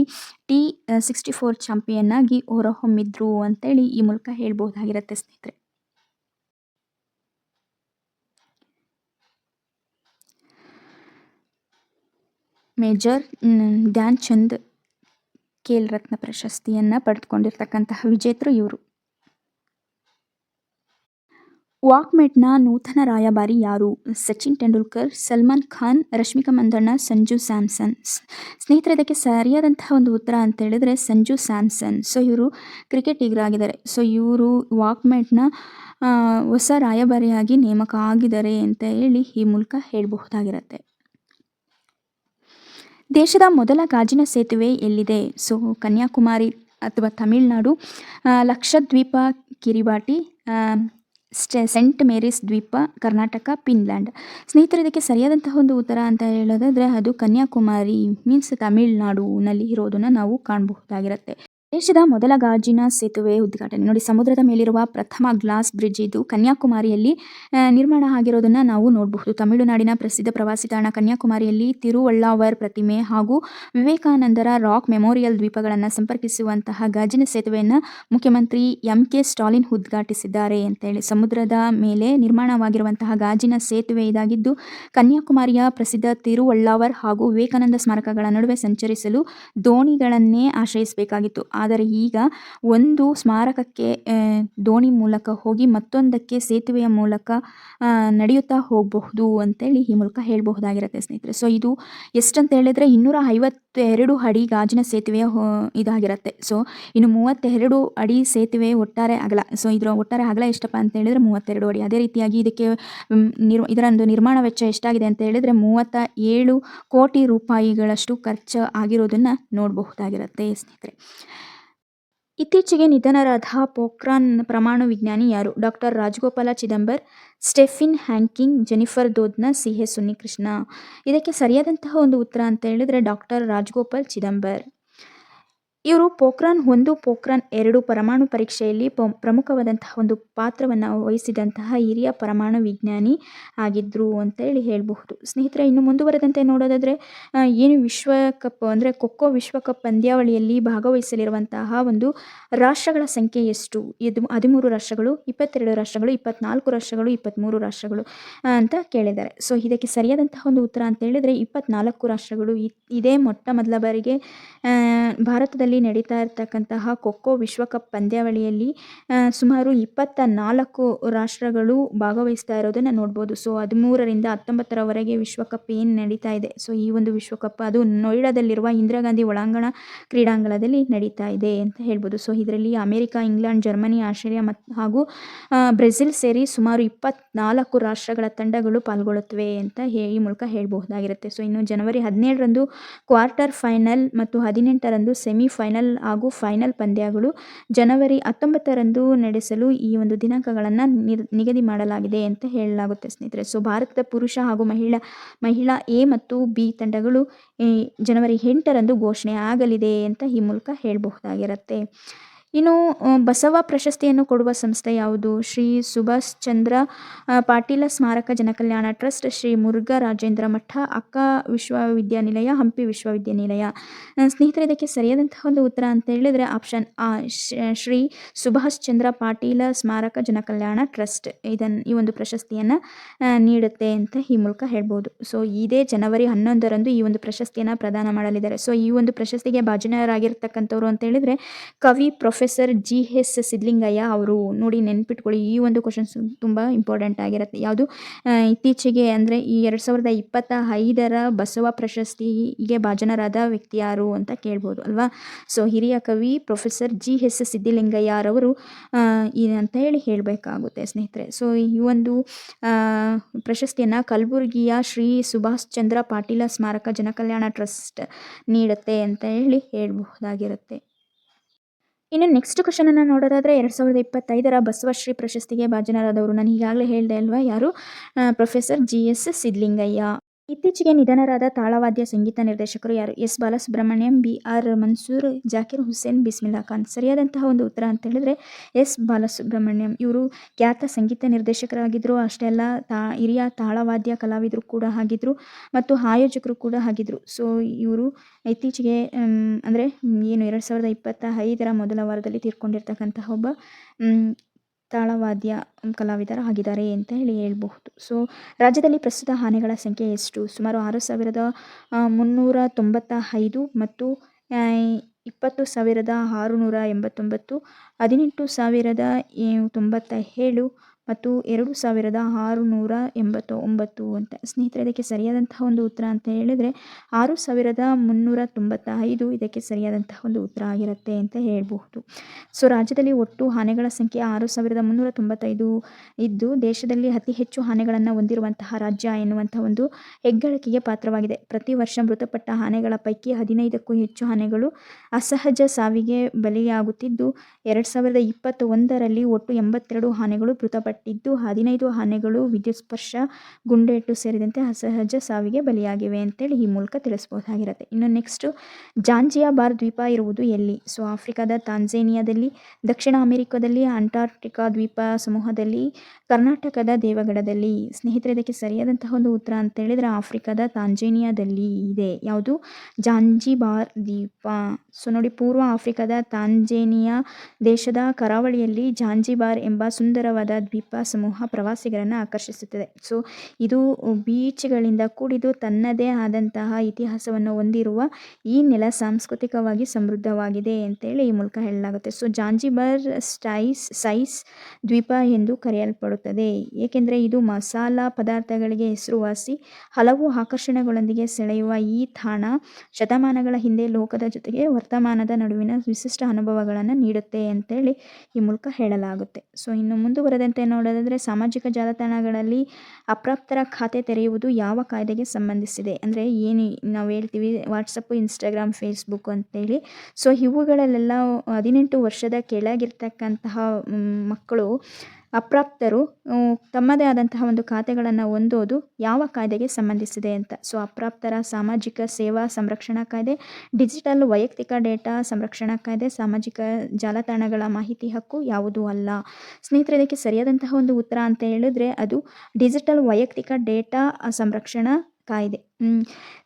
ಟಿ ಸಿಕ್ಸ್ಟಿ ಫೋರ್ ಚಾಂಪಿಯನ್ ಆಗಿ ಹೊರಹೊಮ್ಮಿದ್ರು ಅಂತೇಳಿ ಈ ಮೂಲಕ ಹೇಳ್ಬೋದಾಗಿರುತ್ತೆ ಸ್ನೇಹಿತರೆ. ಮೇಜರ್ ಧ್ಯಾನ್ ಚಂದ್ ಖೇಲ್ ರತ್ನ ಪ್ರಶಸ್ತಿಯನ್ನು ಪಡೆದುಕೊಂಡಿರ್ತಕ್ಕಂತಹ ವಿಜೇತರು ಇವರು. ವಾಕ್ಮೆಟ್ನ ನೂತನ ರಾಯಭಾರಿ ಯಾರು? ಸಚಿನ್ ತೆಂಡೂಲ್ಕರ್, ಸಲ್ಮಾನ್ ಖಾನ್, ರಶ್ಮಿಕಾ ಮಂದಣ್ಣ, ಸಂಜು ಸ್ಯಾಮ್ಸನ್. ಸ್ನೇಹಿತರೆ, ಇದಕ್ಕೆ ಸರಿಯಾದಂತಹ ಒಂದು ಉತ್ತರ ಅಂತ ಹೇಳಿದ್ರೆ ಸಂಜು ಸ್ಯಾಮ್ಸನ್. ಸೊ, ಇವರು ಕ್ರಿಕೆಟಿಗರಾಗಿದ್ದಾರೆ ಸೊ, ಇವರು ವಾಕ್ಮೆಟ್ನ ಹೊಸ ರಾಯಭಾರಿಯಾಗಿ ನೇಮಕ ಆಗಿದ್ದಾರೆ ಅಂತ ಹೇಳಿ ಈ ಮೂಲಕ ಹೇಳಬಹುದಾಗಿರುತ್ತೆ. ದೇಶದ ಮೊದಲ ಗಾಜಿನ ಸೇತುವೆ ಎಲ್ಲಿದೆ? ಸೊ, ಕನ್ಯಾಕುಮಾರಿ ಅಥವಾ ತಮಿಳುನಾಡು ಲಕ್ಷದ್ವೀಪ ಕಿರಿಬಾಟಿ ಸ್ಟೆ, ಸೆಂಟ್ ಮೇರಿಸ್ ದ್ವೀಪ, ಕರ್ನಾಟಕ ಪಿನ್ಲ್ಯಾಂಡ್ ಸ್ನೇಹಿತರು, ಇದಕ್ಕೆ ಸರಿಯಾದಂತಹ ಒಂದು ಉತ್ತರ ಅಂತ ಹೇಳೋದಾದ್ರೆ ಅದು ಕನ್ಯಾಕುಮಾರಿ, ಮೀನ್ಸ್ ತಮಿಳ್ನಾಡುನಲ್ಲಿ ಇರೋದನ್ನ ನಾವು ಕಾಣಬಹುದಾಗಿರುತ್ತೆ. ದೇಶದ ಮೊದಲ ಗಾಜಿನ ಸೇತುವೆ ಉದ್ಘಾಟನೆ. ನೋಡಿ, ಸಮುದ್ರದ ಮೇಲಿರುವ ಪ್ರಥಮ ಗ್ಲಾಸ್ ಬ್ರಿಡ್ಜ್ ಇದು. ಕನ್ಯಾಕುಮಾರಿಯಲ್ಲಿ ನಿರ್ಮಾಣ ಆಗಿರೋದನ್ನ ನಾವು ನೋಡಬಹುದು. ತಮಿಳುನಾಡಿನ ಪ್ರಸಿದ್ಧ ಪ್ರವಾಸಿ ತಾಣ ಕನ್ಯಾಕುಮಾರಿಯಲ್ಲಿ ತಿರುವಳ್ಳಾವರ್ ಪ್ರತಿಮೆ ಹಾಗೂ ವಿವೇಕಾನಂದರ ರಾಕ್ ಮೆಮೋರಿಯಲ್ ದ್ವೀಪಗಳನ್ನು ಸಂಪರ್ಕಿಸುವಂತಹ ಗಾಜಿನ ಸೇತುವೆಯನ್ನು ಮುಖ್ಯಮಂತ್ರಿ ಎಂ ಕೆ ಸ್ಟಾಲಿನ್ ಉದ್ಘಾಟಿಸಿದ್ದಾರೆ ಅಂತೇಳಿ. ಸಮುದ್ರದ ಮೇಲೆ ನಿರ್ಮಾಣವಾಗಿರುವಂತಹ ಗಾಜಿನ ಸೇತುವೆ ಇದಾಗಿದ್ದು, ಕನ್ಯಾಕುಮಾರಿಯ ಪ್ರಸಿದ್ಧ ತಿರುವಳ್ಳಾವರ್ ಹಾಗೂ ವಿವೇಕಾನಂದ ಸ್ಮಾರಕಗಳ ನಡುವೆ ಸಂಚರಿಸಲು ದೋಣಿಗಳನ್ನೇ ಆಶ್ರಯಿಸಬೇಕಾಗಿತ್ತು. ಆದರೆ ಈಗ ಒಂದು ಸ್ಮಾರಕಕ್ಕೆ ದೋಣಿ ಮೂಲಕ ಹೋಗಿ ಮತ್ತೊಂದಕ್ಕೆ ಸೇತುವೆಯ ಮೂಲಕ ನಡೆಯುತ್ತಾ ಹೋಗಬಹುದು ಅಂತೇಳಿ ಈ ಮೂಲಕ ಹೇಳಬಹುದಾಗಿರುತ್ತೆ ಸ್ನೇಹಿತರೆ. ಸೊ ಇದು ಎಷ್ಟಂತ ಹೇಳಿದರೆ ಇನ್ನೂರ ಐವತ್ತೆರಡು ಅಡಿ ಗಾಜಿನ ಸೇತುವೆಯ ಇದಾಗಿರುತ್ತೆ. ಸೊ ಇನ್ನು ಮೂವತ್ತೆರಡು ಅಡಿ ಸೇತುವೆ ಒಟ್ಟಾರೆ ಅಗಲ. ಸೊ ಇದರ ಒಟ್ಟಾರೆ ಅಗಲ ಎಷ್ಟಪ್ಪ ಅಂತ ಹೇಳಿದರೆ ಮೂವತ್ತೆರಡು ಅಡಿ. ಅದೇ ರೀತಿಯಾಗಿ ಇದಕ್ಕೆ ನಿರ್ ನಿರ್ಮಾಣ ವೆಚ್ಚ ಎಷ್ಟಾಗಿದೆ ಅಂತ ಹೇಳಿದರೆ ಮೂವತ್ತ ಏಳು ಕೋಟಿ ರೂಪಾಯಿಗಳಷ್ಟು ಖರ್ಚು ಆಗಿರೋದನ್ನು ನೋಡಬಹುದಾಗಿರುತ್ತೆ ಸ್ನೇಹಿತರೆ. ಇತ್ತೀಚೆಗೆ ನಿಧನರಾದ ಪೋಖ್ರಾನ್ ಪ್ರಮಾಣು ವಿಜ್ಞಾನಿ ಯಾರು? Doctor Rajagopala Chidambaram, Stephen Hawking, Jennifer Doudna, C. S. Unnikrishnan. ಇದಕ್ಕೆ ಸರಿಯಾದಂತಹ ಒಂದು ಉತ್ತರ ಅಂತ ಹೇಳಿದ್ರೆ ಡಾಕ್ಟರ್ ರಾಜಗೋಪಾಲ್ ಚಿದಂಬರ್. ಇವರು ಪೋಖ್ರಾನ್ ಒಂದು ಪೋಖ್ರಾನ್ ಎರಡು ಪರಮಾಣು ಪರೀಕ್ಷೆಯಲ್ಲಿ ಪ್ರಮುಖವಾದಂತಹ ಒಂದು ಪಾತ್ರವನ್ನು ವಹಿಸಿದಂತಹ ಹಿರಿಯ ಪರಮಾಣು ವಿಜ್ಞಾನಿ ಆಗಿದ್ದರು ಅಂತೇಳಿ ಹೇಳಬಹುದು. ಸ್ನೇಹಿತರೆ ಇನ್ನು ಮುಂದುವರೆದಂತೆ ನೋಡೋದಾದರೆ ಏನು ವಿಶ್ವಕಪ್ ಅಂದರೆ ಖೋಖೋ ವಿಶ್ವಕಪ್ ಪಂದ್ಯಾವಳಿಯಲ್ಲಿ ಭಾಗವಹಿಸಲಿರುವಂತಹ ಒಂದು ರಾಷ್ಟ್ರಗಳ ಸಂಖ್ಯೆ ಎಷ್ಟು? ಇದು ಹದಿಮೂರು ರಾಷ್ಟ್ರಗಳು ಇಪ್ಪತ್ತೆರಡು ರಾಷ್ಟ್ರಗಳು ಇಪ್ಪತ್ನಾಲ್ಕು ರಾಷ್ಟ್ರಗಳು ಇಪ್ಪತ್ತ್ಮೂರು ರಾಷ್ಟ್ರಗಳು ಅಂತ ಕೇಳಿದ್ದಾರೆ. ಸೊ ಇದಕ್ಕೆ ಸರಿಯಾದಂತಹ ಒಂದು ಉತ್ತರ ಅಂತ ಹೇಳಿದರೆ ಇಪ್ಪತ್ನಾಲ್ಕು ರಾಷ್ಟ್ರಗಳು ಇದೇ ಮೊಟ್ಟ ಮೊದಲ ಬಾರಿಗೆ ಆ, ಭಾರತದಲ್ಲಿ ನಡೀತಾ ಇರತಕ್ಕಂತಹ ಖೋಖೋ ವಿಶ್ವಕಪ್ ಪಂದ್ಯಾವಳಿಯಲ್ಲಿ ಸುಮಾರು ಇಪ್ಪತ್ತ ನಾಲ್ಕು ರಾಷ್ಟ್ರಗಳು ಭಾಗವಹಿಸ್ತಾ ಇರೋದನ್ನು ನೋಡ್ಬೋದು. ಸೊ ಹದಿಮೂರರಿಂದ ಹತ್ತೊಂಬತ್ತರವರೆಗೆ ವಿಶ್ವಕಪ್ ಏನು ನಡೀತಾ ಇದೆ? ಸೊ ಈ ಒಂದು ವಿಶ್ವಕಪ್ ಅದು ನೋಯ್ಡಾದಲ್ಲಿರುವ ಇಂದಿರಾ ಗಾಂಧಿ ಒಳಾಂಗಣ ಕ್ರೀಡಾಂಗಣದಲ್ಲಿ ನಡೀತಾ ಇದೆ ಅಂತ ಹೇಳ್ಬೋದು. ಸೊ ಇದರಲ್ಲಿ ಅಮೆರಿಕ, ಇಂಗ್ಲೆಂಡ್, ಜರ್ಮನಿ, ಆಸ್ಟ್ರೇಲಿಯಾ ಮತ್ತು ಹಾಗೂ ಬ್ರೆಜಿಲ್ ಸೇರಿ ಸುಮಾರು ಇಪ್ಪತ್ನಾಲ್ಕು ರಾಷ್ಟ್ರಗಳ ತಂಡಗಳು ಪಾಲ್ಗೊಳ್ಳುತ್ತವೆ ಅಂತ ಹೇ, ಈ ಮೂಲಕ ಹೇಳಬಹುದಾಗಿರುತ್ತೆ. ಸೊ ಇನ್ನು ಜನವರಿ ಹದಿನೇಳರಂದು ಕ್ವಾರ್ಟರ್ ಫೈನಲ್ ಮತ್ತು ಹದಿನೆಂಟರಂದು ಸೆಮಿಫೈನಲ್ ಹಾಗೂ ಫೈನಲ್ ಪಂದ್ಯಗಳು ಜನವರಿ ಹತ್ತೊಂಬತ್ತರಂದು ನಡೆಸಲು ಈ ಒಂದು ದಿನಾಂಕಗಳನ್ನು ನಿಗದಿ ಮಾಡಲಾಗಿದೆ ಅಂತ ಹೇಳಲಾಗುತ್ತೆ ಸ್ನೇಹಿತರೆ. ಸೊ ಭಾರತದ ಪುರುಷ ಹಾಗೂ ಮಹಿಳಾ ಮಹಿಳಾ ಎ ಮತ್ತು ಬಿ ತಂಡಗಳು ಜನವರಿ ಎಂಟರಂದು ಘೋಷಣೆ ಆಗಲಿದೆ ಅಂತ ಈ ಮೂಲಕ ಹೇಳಬಹುದಾಗಿರುತ್ತೆ. ಇನ್ನು ಬಸವ ಪ್ರಶಸ್ತಿಯನ್ನು ಕೊಡುವ ಸಂಸ್ಥೆ ಯಾವುದು? ಶ್ರೀ ಸುಭಾಷ್ ಚಂದ್ರ ಪಾಟೀಲ ಸ್ಮಾರಕ ಜನಕಲ್ಯಾಣ ಟ್ರಸ್ಟ್, ಶ್ರೀ ಮುರುಘಾ ರಾಜೇಂದ್ರ ಮಠ, ಅಕ್ಕ ವಿಶ್ವವಿದ್ಯಾನಿಲಯ, ಹಂಪಿ ವಿಶ್ವವಿದ್ಯಾನಿಲಯ. ಸ್ನೇಹಿತರೆ, ಇದಕ್ಕೆ ಸರಿಯಾದಂತಹ ಒಂದು ಉತ್ತರ ಅಂತ ಹೇಳಿದ್ರೆ ಆಪ್ಷನ್ ಆ ಶ್ರೀ ಸುಭಾಷ್ ಚಂದ್ರ ಪಾಟೀಲ ಸ್ಮಾರಕ ಜನಕಲ್ಯಾಣ ಟ್ರಸ್ಟ್ ಇದನ್ನು ಈ ಒಂದು ಪ್ರಶಸ್ತಿಯನ್ನು ನೀಡುತ್ತೆ ಅಂತ ಈ ಮೂಲಕ ಹೇಳ್ಬೋದು. ಸೊ, ಇದೇ ಜನವರಿ ಹನ್ನೊಂದರಂದು ಈ ಒಂದು ಪ್ರಶಸ್ತಿಯನ್ನು ಪ್ರದಾನ ಮಾಡಲಿದ್ದಾರೆ. ಸೊ, ಈ ಒಂದು ಪ್ರಶಸ್ತಿಗೆ ಭಾಜನರಾಗಿರ್ತಕ್ಕಂಥವ್ರು ಅಂತ ಹೇಳಿದ್ರೆ, ಕವಿ ಪ್ರೊಫೆಸರ್ ಜಿ ಎಸ್ ಸಿದ್ಲಿಂಗಯ್ಯ ಅವರು ನೋಡಿ ನೆನ್ಪಿಟ್ಕೊಳ್ಳಿ, ಈ ಒಂದು ಕ್ವಶನ್ಸ್ ತುಂಬ ಇಂಪಾರ್ಟೆಂಟ್ ಆಗಿರುತ್ತೆ. ಯಾವುದು? ಇತ್ತೀಚೆಗೆ ಅಂದರೆ ಈ ಎರಡು ಸಾವಿರದ ಇಪ್ಪತ್ತ ಐದರ ಬಸವ ಪ್ರಶಸ್ತಿಗೆ ಭಾಜನರಾದ ವ್ಯಕ್ತಿ ಯಾರು ಅಂತ ಕೇಳ್ಬೋದು ಅಲ್ವಾ? ಸೊ ಹಿರಿಯ ಕವಿ ಪ್ರೊಫೆಸರ್ ಜಿ ಎಸ್ ಸಿದ್ದಿಲಿಂಗಯ್ಯರವರು ಅಂತ ಹೇಳಿ ಹೇಳಬೇಕಾಗುತ್ತೆ ಸ್ನೇಹಿತರೆ. ಸೊ ಈ ಒಂದು ಪ್ರಶಸ್ತಿಯನ್ನು ಕಲಬುರಗಿಯ ಶ್ರೀ ಸುಭಾಷ್ ಚಂದ್ರ ಪಾಟೀಲ ಸ್ಮಾರಕ ಜನಕಲ್ಯಾಣ ಟ್ರಸ್ಟ್ ನೀಡುತ್ತೆ ಅಂತ ಹೇಳಿ ಹೇಳಬಹುದಾಗಿರುತ್ತೆ. ಇನ್ನು ನೆಕ್ಸ್ಟ್ ಕ್ವಶನನ್ನು ನೋಡೋದಾದ್ರೆ ಎರಡು ಸಾವಿರದ ಇಪ್ಪತ್ತೈದರ ಬಸವಶ್ರೀ ಪ್ರಶಸ್ತಿಗೆ ಭಾಜನರಾದವರು. ನಾನು ಈಗಾಗಲೇ ಹೇಳಿದೆ ಅಲ್ವಾ ಯಾರು? Professor G S Siddalingaiah. ಇತ್ತೀಚೆಗೆ ನಿಧನರಾದ ತಾಳವಾದ್ಯ ಸಂಗೀತ ನಿರ್ದೇಶಕರು ಯಾರು? S. Balasubrahmanyam, B. R. Mansur, Zakir Hussain, Bismillah Khan. ಸರಿಯಾದಂತಹ ಒಂದು ಉತ್ತರ ಅಂತ ಹೇಳಿದ್ರೆ ಎಸ್. ಬಾಲಸುಬ್ರಹ್ಮಣ್ಯಂ. ಇವರು ಖ್ಯಾತ ಸಂಗೀತ ನಿರ್ದೇಶಕರಾಗಿದ್ದರು ಅಷ್ಟೇ ಅಲ್ಲ, ತಾ, ಹಿರಿಯ ತಾಳವಾದ್ಯ ಕಲಾವಿದರು ಕೂಡ ಆಗಿದ್ದರು ಮತ್ತು ಆಯೋಜಕರು ಕೂಡ ಆಗಿದ್ದರು ಸೊ, ಇವರು ಇತ್ತೀಚೆಗೆ ಅಂದರೆ, ಏನು, ಎರಡು ಸಾವಿರದ ಇಪ್ಪತ್ತ ಐದರ ಮೊದಲ ವಾರದಲ್ಲಿ ತೀರ್ಕೊಂಡಿರ್ತಕ್ಕಂತಹ ಒಬ್ಬ ತಾಳವಾದ್ಯ ಕಲಾವಿದರ ಆಗಿದ್ದಾರೆ ಅಂತ ಹೇಳಿ ಹೇಳಬಹುದು. ಸೊ ರಾಜ್ಯದಲ್ಲಿ ಪ್ರಸ್ತುತ ಆನೆಗಳ ಸಂಖ್ಯೆ ಎಷ್ಟು? ಸುಮಾರು ಆರು ಸಾವಿರದ ಮುನ್ನೂರ ತೊಂಬತ್ತ ಐದು ಮತ್ತು ಇಪ್ಪತ್ತು ಸಾವಿರದ ಆರುನೂರ ಎಂಬತ್ತೊಂಬತ್ತು, ಹದಿನೆಂಟು ಸಾವಿರದ ತೊಂಬತ್ತ ಏಳು ಮತ್ತು ಎರಡು ಸಾವಿರದ ಆರುನೂರ ಎಂಬತ್ತ ಒಂಬತ್ತು ಅಂತ. ಸ್ನೇಹಿತರೆ, ಇದಕ್ಕೆ ಸರಿಯಾದಂತಹ ಒಂದು ಉತ್ತರ ಅಂತ ಹೇಳಿದರೆ, ಆರು ಸಾವಿರದ ಮುನ್ನೂರ ತೊಂಬತ್ತ ಐದು ಇದಕ್ಕೆ ಸರಿಯಾದಂತಹ ಒಂದು ಉತ್ತರ ಆಗಿರುತ್ತೆ ಅಂತ ಹೇಳಬಹುದು. ಸೊ, ರಾಜ್ಯದಲ್ಲಿ ಒಟ್ಟು ಆನೆಗಳ ಸಂಖ್ಯೆ ಆರು ಸಾವಿರದ ಮುನ್ನೂರ ತೊಂಬತ್ತೈದು ಇದ್ದು, ದೇಶದಲ್ಲಿ ಅತಿ ಹೆಚ್ಚು ಆನೆಗಳನ್ನು ಹೊಂದಿರುವಂತಹ ರಾಜ್ಯ ಎನ್ನುವಂಥ ಒಂದು ಹೆಗ್ಗಳಿಕೆಗೆ ಪಾತ್ರವಾಗಿದೆ. ಪ್ರತಿ ವರ್ಷ ಮೃತಪಟ್ಟ ಆನೆಗಳ ಪೈಕಿ ಹದಿನೈದಕ್ಕೂ ಹೆಚ್ಚು ಆನೆಗಳು ಅಸಹಜ ಸಾವಿಗೆ ಬಲಿಯಾಗುತ್ತಿದ್ದು, ಎರಡು ಸಾವಿರದ ಇಪ್ಪತ್ತ ಒಂದರಲ್ಲಿ ಒಟ್ಟು ಎಂಬತ್ತೆರಡು ಆನೆಗಳು ಮೃತಪಟ್ಟ ಮೃತಪಟ್ಟಿದ್ದು ಹದಿನೈದು ಆನೆಗಳು ವಿದ್ಯುತ್ ಸ್ಪರ್ಶ ಗುಂಡೇಟು ಸೇರಿದಂತೆ ಅಸಹಜ ಸಾವಿಗೆ ಬಲಿಯಾಗಿವೆ ಅಂತೇಳಿ ಈ ಮೂಲಕ ತಿಳಿಸ್ಬೋದಾಗಿರುತ್ತೆ ಇನ್ನು ನೆಕ್ಸ್ಟು ಜಾಂಜಿಯಾಬಾರ್ ದ್ವೀಪ ಇರುವುದು ಎಲ್ಲಿ? ಸೊ, ಆಫ್ರಿಕಾದ ತಾಂಜೇನಿಯಾದಲ್ಲಿ, ದಕ್ಷಿಣ ಅಮೆರಿಕದಲ್ಲಿ ಅಂಟಾರ್ಟಿಕಾ ದ್ವೀಪ ಸಮೂಹದಲ್ಲಿ, ಕರ್ನಾಟಕದ ದೇವಗಡದಲ್ಲಿ. ಸ್ನೇಹಿತರೆ, ಇದಕ್ಕೆ ಸರಿಯಾದಂತಹ ಒಂದು ಉತ್ತರ ಅಂತ ಹೇಳಿದ್ರೆ ಆಫ್ರಿಕಾದ ತಾಂಜೇನಿಯಾದಲ್ಲಿ ಇದೆ. ಯಾವುದು? ಜಾಂಜಿಬಾರ್ ದ್ವೀಪ. ಸೊ ನೋಡಿ, ಪೂರ್ವ ಆಫ್ರಿಕಾದ ತಾಂಜೇನಿಯಾ ದೇಶದ ಕರಾವಳಿಯಲ್ಲಿ ಜಾಂಜಿಬಾರ್ ಎಂಬ ಸುಂದರವಾದ ದ್ವೀಪ ಸಮೂಹ ಪ್ರವಾಸಿಗರನ್ನು ಆಕರ್ಷಿಸುತ್ತದೆ. ಸೊ, ಇದು ಬೀಚ್ಗಳಿಂದ ಕೂಡಿದು ತನ್ನದೇ ಆದಂತಹ ಇತಿಹಾಸವನ್ನು ಹೊಂದಿರುವ ಈ ನೆಲ ಸಾಂಸ್ಕೃತಿಕವಾಗಿ ಸಮೃದ್ಧವಾಗಿದೆ ಅಂತೇಳಿ ಈ ಮೂಲಕ ಹೇಳಲಾಗುತ್ತೆ. ಸೊ, ಜಾಂಜಿಬಾರ್ ಸ್ಟೈಸ್, ಸೈಸ್ ದ್ವೀಪ ಎಂದು ಕರೆಯಲ್ಪಡುತ್ತದೆ. ಏಕೆಂದರೆ ಇದು ಮಸಾಲ ಪದಾರ್ಥಗಳಿಗೆ ಹೆಸರುವಾಸಿ, ಹಲವು ಆಕರ್ಷಣೆಗಳೊಂದಿಗೆ ಸೆಳೆಯುವ ಈ ತಾಣ ಶತಮಾನಗಳ ಹಿಂದೆ ಲೋಕದ ಜೊತೆಗೆ ವರ್ತಮಾನದ ನಡುವಿನ ವಿಶಿಷ್ಟ ಅನುಭವಗಳನ್ನು ನೀಡುತ್ತೆ ಅಂತೇಳಿ ಈ ಮೂಲಕ ಹೇಳಲಾಗುತ್ತೆ. ಸೊ, ಇನ್ನು ಮುಂದುವರೆದಂತೆ ನೋಡೋದಾದರೆ ಸಾಮಾಜಿಕ ಜಾಲತಾಣಗಳಲ್ಲಿ ಅಪ್ರಾಪ್ತರ ಖಾತೆ ತೆರೆಯುವುದು ಯಾವ ಕಾಯ್ದೆಗೆ ಸಂಬಂಧಿಸಿದೆ? ಅಂದರೆ ಏನು ನಾವು ಹೇಳ್ತೀವಿ ವಾಟ್ಸಪ್ಪು ಇನ್ಸ್ಟಾಗ್ರಾಮ್ ಫೇಸ್ಬುಕ್ ಅಂತೇಳಿ. ಸೊ, ಇವುಗಳಲ್ಲೆಲ್ಲ ಹದಿನೆಂಟು ವರ್ಷದ ಕೆಳಗಿರ್ತಕ್ಕಂತಹ ಮಕ್ಕಳು ಅಪ್ರಾಪ್ತರು ತಮ್ಮದೇ ಆದಂತಹ ಒಂದು ಖಾತೆಗಳನ್ನು ಹೊಂದೋದು ಯಾವ ಕಾಯ್ದೆಗೆ ಸಂಬಂಧಿಸಿದೆ ಅಂತ. ಸೊ, ಅಪ್ರಾಪ್ತರ ಸಾಮಾಜಿಕ ಸೇವಾ ಸಂರಕ್ಷಣಾ ಕಾಯ್ದೆ, ಡಿಜಿಟಲ್ ವೈಯಕ್ತಿಕ ಡೇಟಾ ಸಂರಕ್ಷಣಾ ಕಾಯ್ದೆ, ಸಾಮಾಜಿಕ ಜಾಲತಾಣಗಳ ಮಾಹಿತಿ ಹಕ್ಕು ಯಾವುದೂ ಅಲ್ಲ. ಸ್ನೇಹಿತರೆ, ಇದಕ್ಕೆ ಸರಿಯಾದಂತಹ ಒಂದು ಉತ್ತರ ಅಂತ ಹೇಳಿದ್ರೆ ಅದು ಡಿಜಿಟಲ್ ವೈಯಕ್ತಿಕ ಡೇಟಾ ಸಂರಕ್ಷಣಾ ಕಾಯ್ದೆ.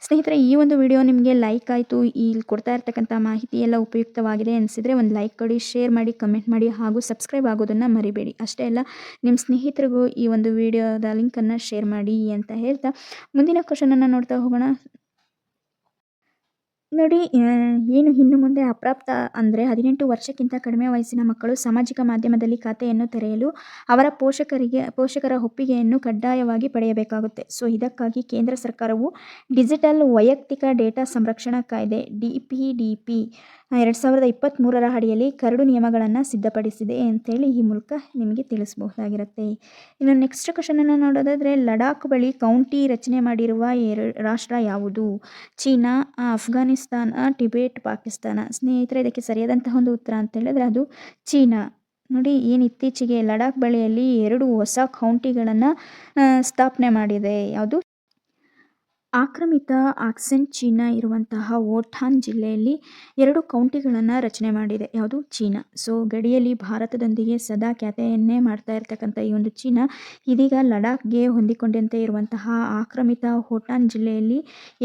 ಸ್ನೇಹಿತರೆ, ಈ ಒಂದು ವಿಡಿಯೋ ನಿಮಗೆ ಲೈಕ್ ಆಯಿತು, ಇಲ್ಲಿ ಕೊಡ್ತಾ ಇರ್ತಕ್ಕಂಥ ಮಾಹಿತಿ ಎಲ್ಲ ಉಪಯುಕ್ತವಾಗಿದೆ ಅನಿಸಿದರೆ ಒಂದು ಲೈಕ್ ಕೊಡಿ, ಶೇರ್ ಮಾಡಿ, ಕಮೆಂಟ್ ಮಾಡಿ ಹಾಗೂ ಸಬ್ಸ್ಕ್ರೈಬ್ ಆಗೋದನ್ನು ಮರಿಬೇಡಿ. ಅಷ್ಟೇ ಅಲ್ಲ ನಿಮ್ಮ ಸ್ನೇಹಿತರಿಗೂ ಈ ಒಂದು ವಿಡಿಯೋದ ಲಿಂಕನ್ನು ಶೇರ್ ಮಾಡಿ ಅಂತ ಹೇಳ್ತಾ ಮುಂದಿನ ಕ್ವಶನನ್ನು ನೋಡ್ತಾ ಹೋಗೋಣ. ನೋಡಿ ಏನು ಇನ್ನು ಮುಂದೆ ಅಪ್ರಾಪ್ತ ಅಂದರೆ ಹದಿನೆಂಟು ವರ್ಷಕ್ಕಿಂತ ಕಡಿಮೆ ವಯಸ್ಸಿನ ಮಕ್ಕಳು ಸಾಮಾಜಿಕ ಮಾಧ್ಯಮದಲ್ಲಿ ಖಾತೆಯನ್ನು ತೆರೆಯಲು ಅವರ ಪೋಷಕರಿಗೆ, ಪೋಷಕರ ಒಪ್ಪಿಗೆಯನ್ನು ಕಡ್ಡಾಯವಾಗಿ ಪಡೆಯಬೇಕಾಗುತ್ತೆ. ಸೊ, ಇದಕ್ಕಾಗಿ ಕೇಂದ್ರ ಸರ್ಕಾರವು ಡಿಜಿಟಲ್ ವೈಯಕ್ತಿಕ ಡೇಟಾ ಸಂರಕ್ಷಣಾ ಕಾಯ್ದೆ ಡಿ ಪಿ ಡಿ ಪಿ ಎರಡು ಸಾವಿರದ ಇಪ್ಪತ್ತ್ಮೂರರ ಅಡಿಯಲ್ಲಿ ಕರಡು ನಿಯಮಗಳನ್ನು ಸಿದ್ಧಪಡಿಸಿದೆ ಅಂತೇಳಿ ಈ ಮೂಲಕ ನಿಮಗೆ ತಿಳಿಸಬಹುದಾಗಿರುತ್ತೆ. ಇನ್ನು ನೆಕ್ಸ್ಟ್ ಕ್ವಶನನ್ನು ನೋಡೋದಾದರೆ, ಲಡಾಖ್ ಬಳಿ ಕೌಂಟಿ ರಚನೆ ಮಾಡಿರುವ ಎರಡು ರಾಷ್ಟ್ರ ಯಾವುದು? ಚೀನಾ ಅಫ್ಘಾನಿಸ್ತಾನ ಟಿಬೆಟ್, ಪಾಕಿಸ್ತಾನ? ಸ್ನೇಹಿತರೆ, ಇದಕ್ಕೆ ಸರಿಯಾದಂತಹ ಒಂದು ಉತ್ತರ ಅಂತ ಹೇಳಿದ್ರೆ ಅದು ಚೀನಾ. ನೋಡಿ, ಏನು ಇತ್ತೀಚೆಗೆ ಲಡಾಖ್ ಬಳಿಯಲ್ಲಿ ಎರಡು ಹೊಸ ಕೌಂಟಿಗಳನ್ನು ಸ್ಥಾಪನೆ ಮಾಡಿದೆ. ಯಾವುದು? ಆಕ್ರಮಿತ ಆಕ್ಸೆನ್ ಚೀನಾ ಇರುವಂತಹ ಓಠಾನ್ ಜಿಲ್ಲೆಯಲ್ಲಿ ಎರಡು ಕೌಂಟಿಗಳನ್ನು ರಚನೆ ಮಾಡಿದೆ. ಯಾವುದು? ಚೀನಾ. ಸೊ ಗಡಿಯಲ್ಲಿ ಭಾರತದೊಂದಿಗೆ ಸದಾ ಖ್ಯಾತೆಯನ್ನೇ ಮಾಡ್ತಾ ಇರತಕ್ಕಂಥ ಈ ಒಂದು ಚೀನಾ, ಇದೀಗ ಲಡಾಖ್ಗೆ ಹೊಂದಿಕೊಂಡಂತೆ ಇರುವಂತಹ ಆಕ್ರಮಿತ ಹೋಟಾನ್ ಜಿಲ್ಲೆಯಲ್ಲಿ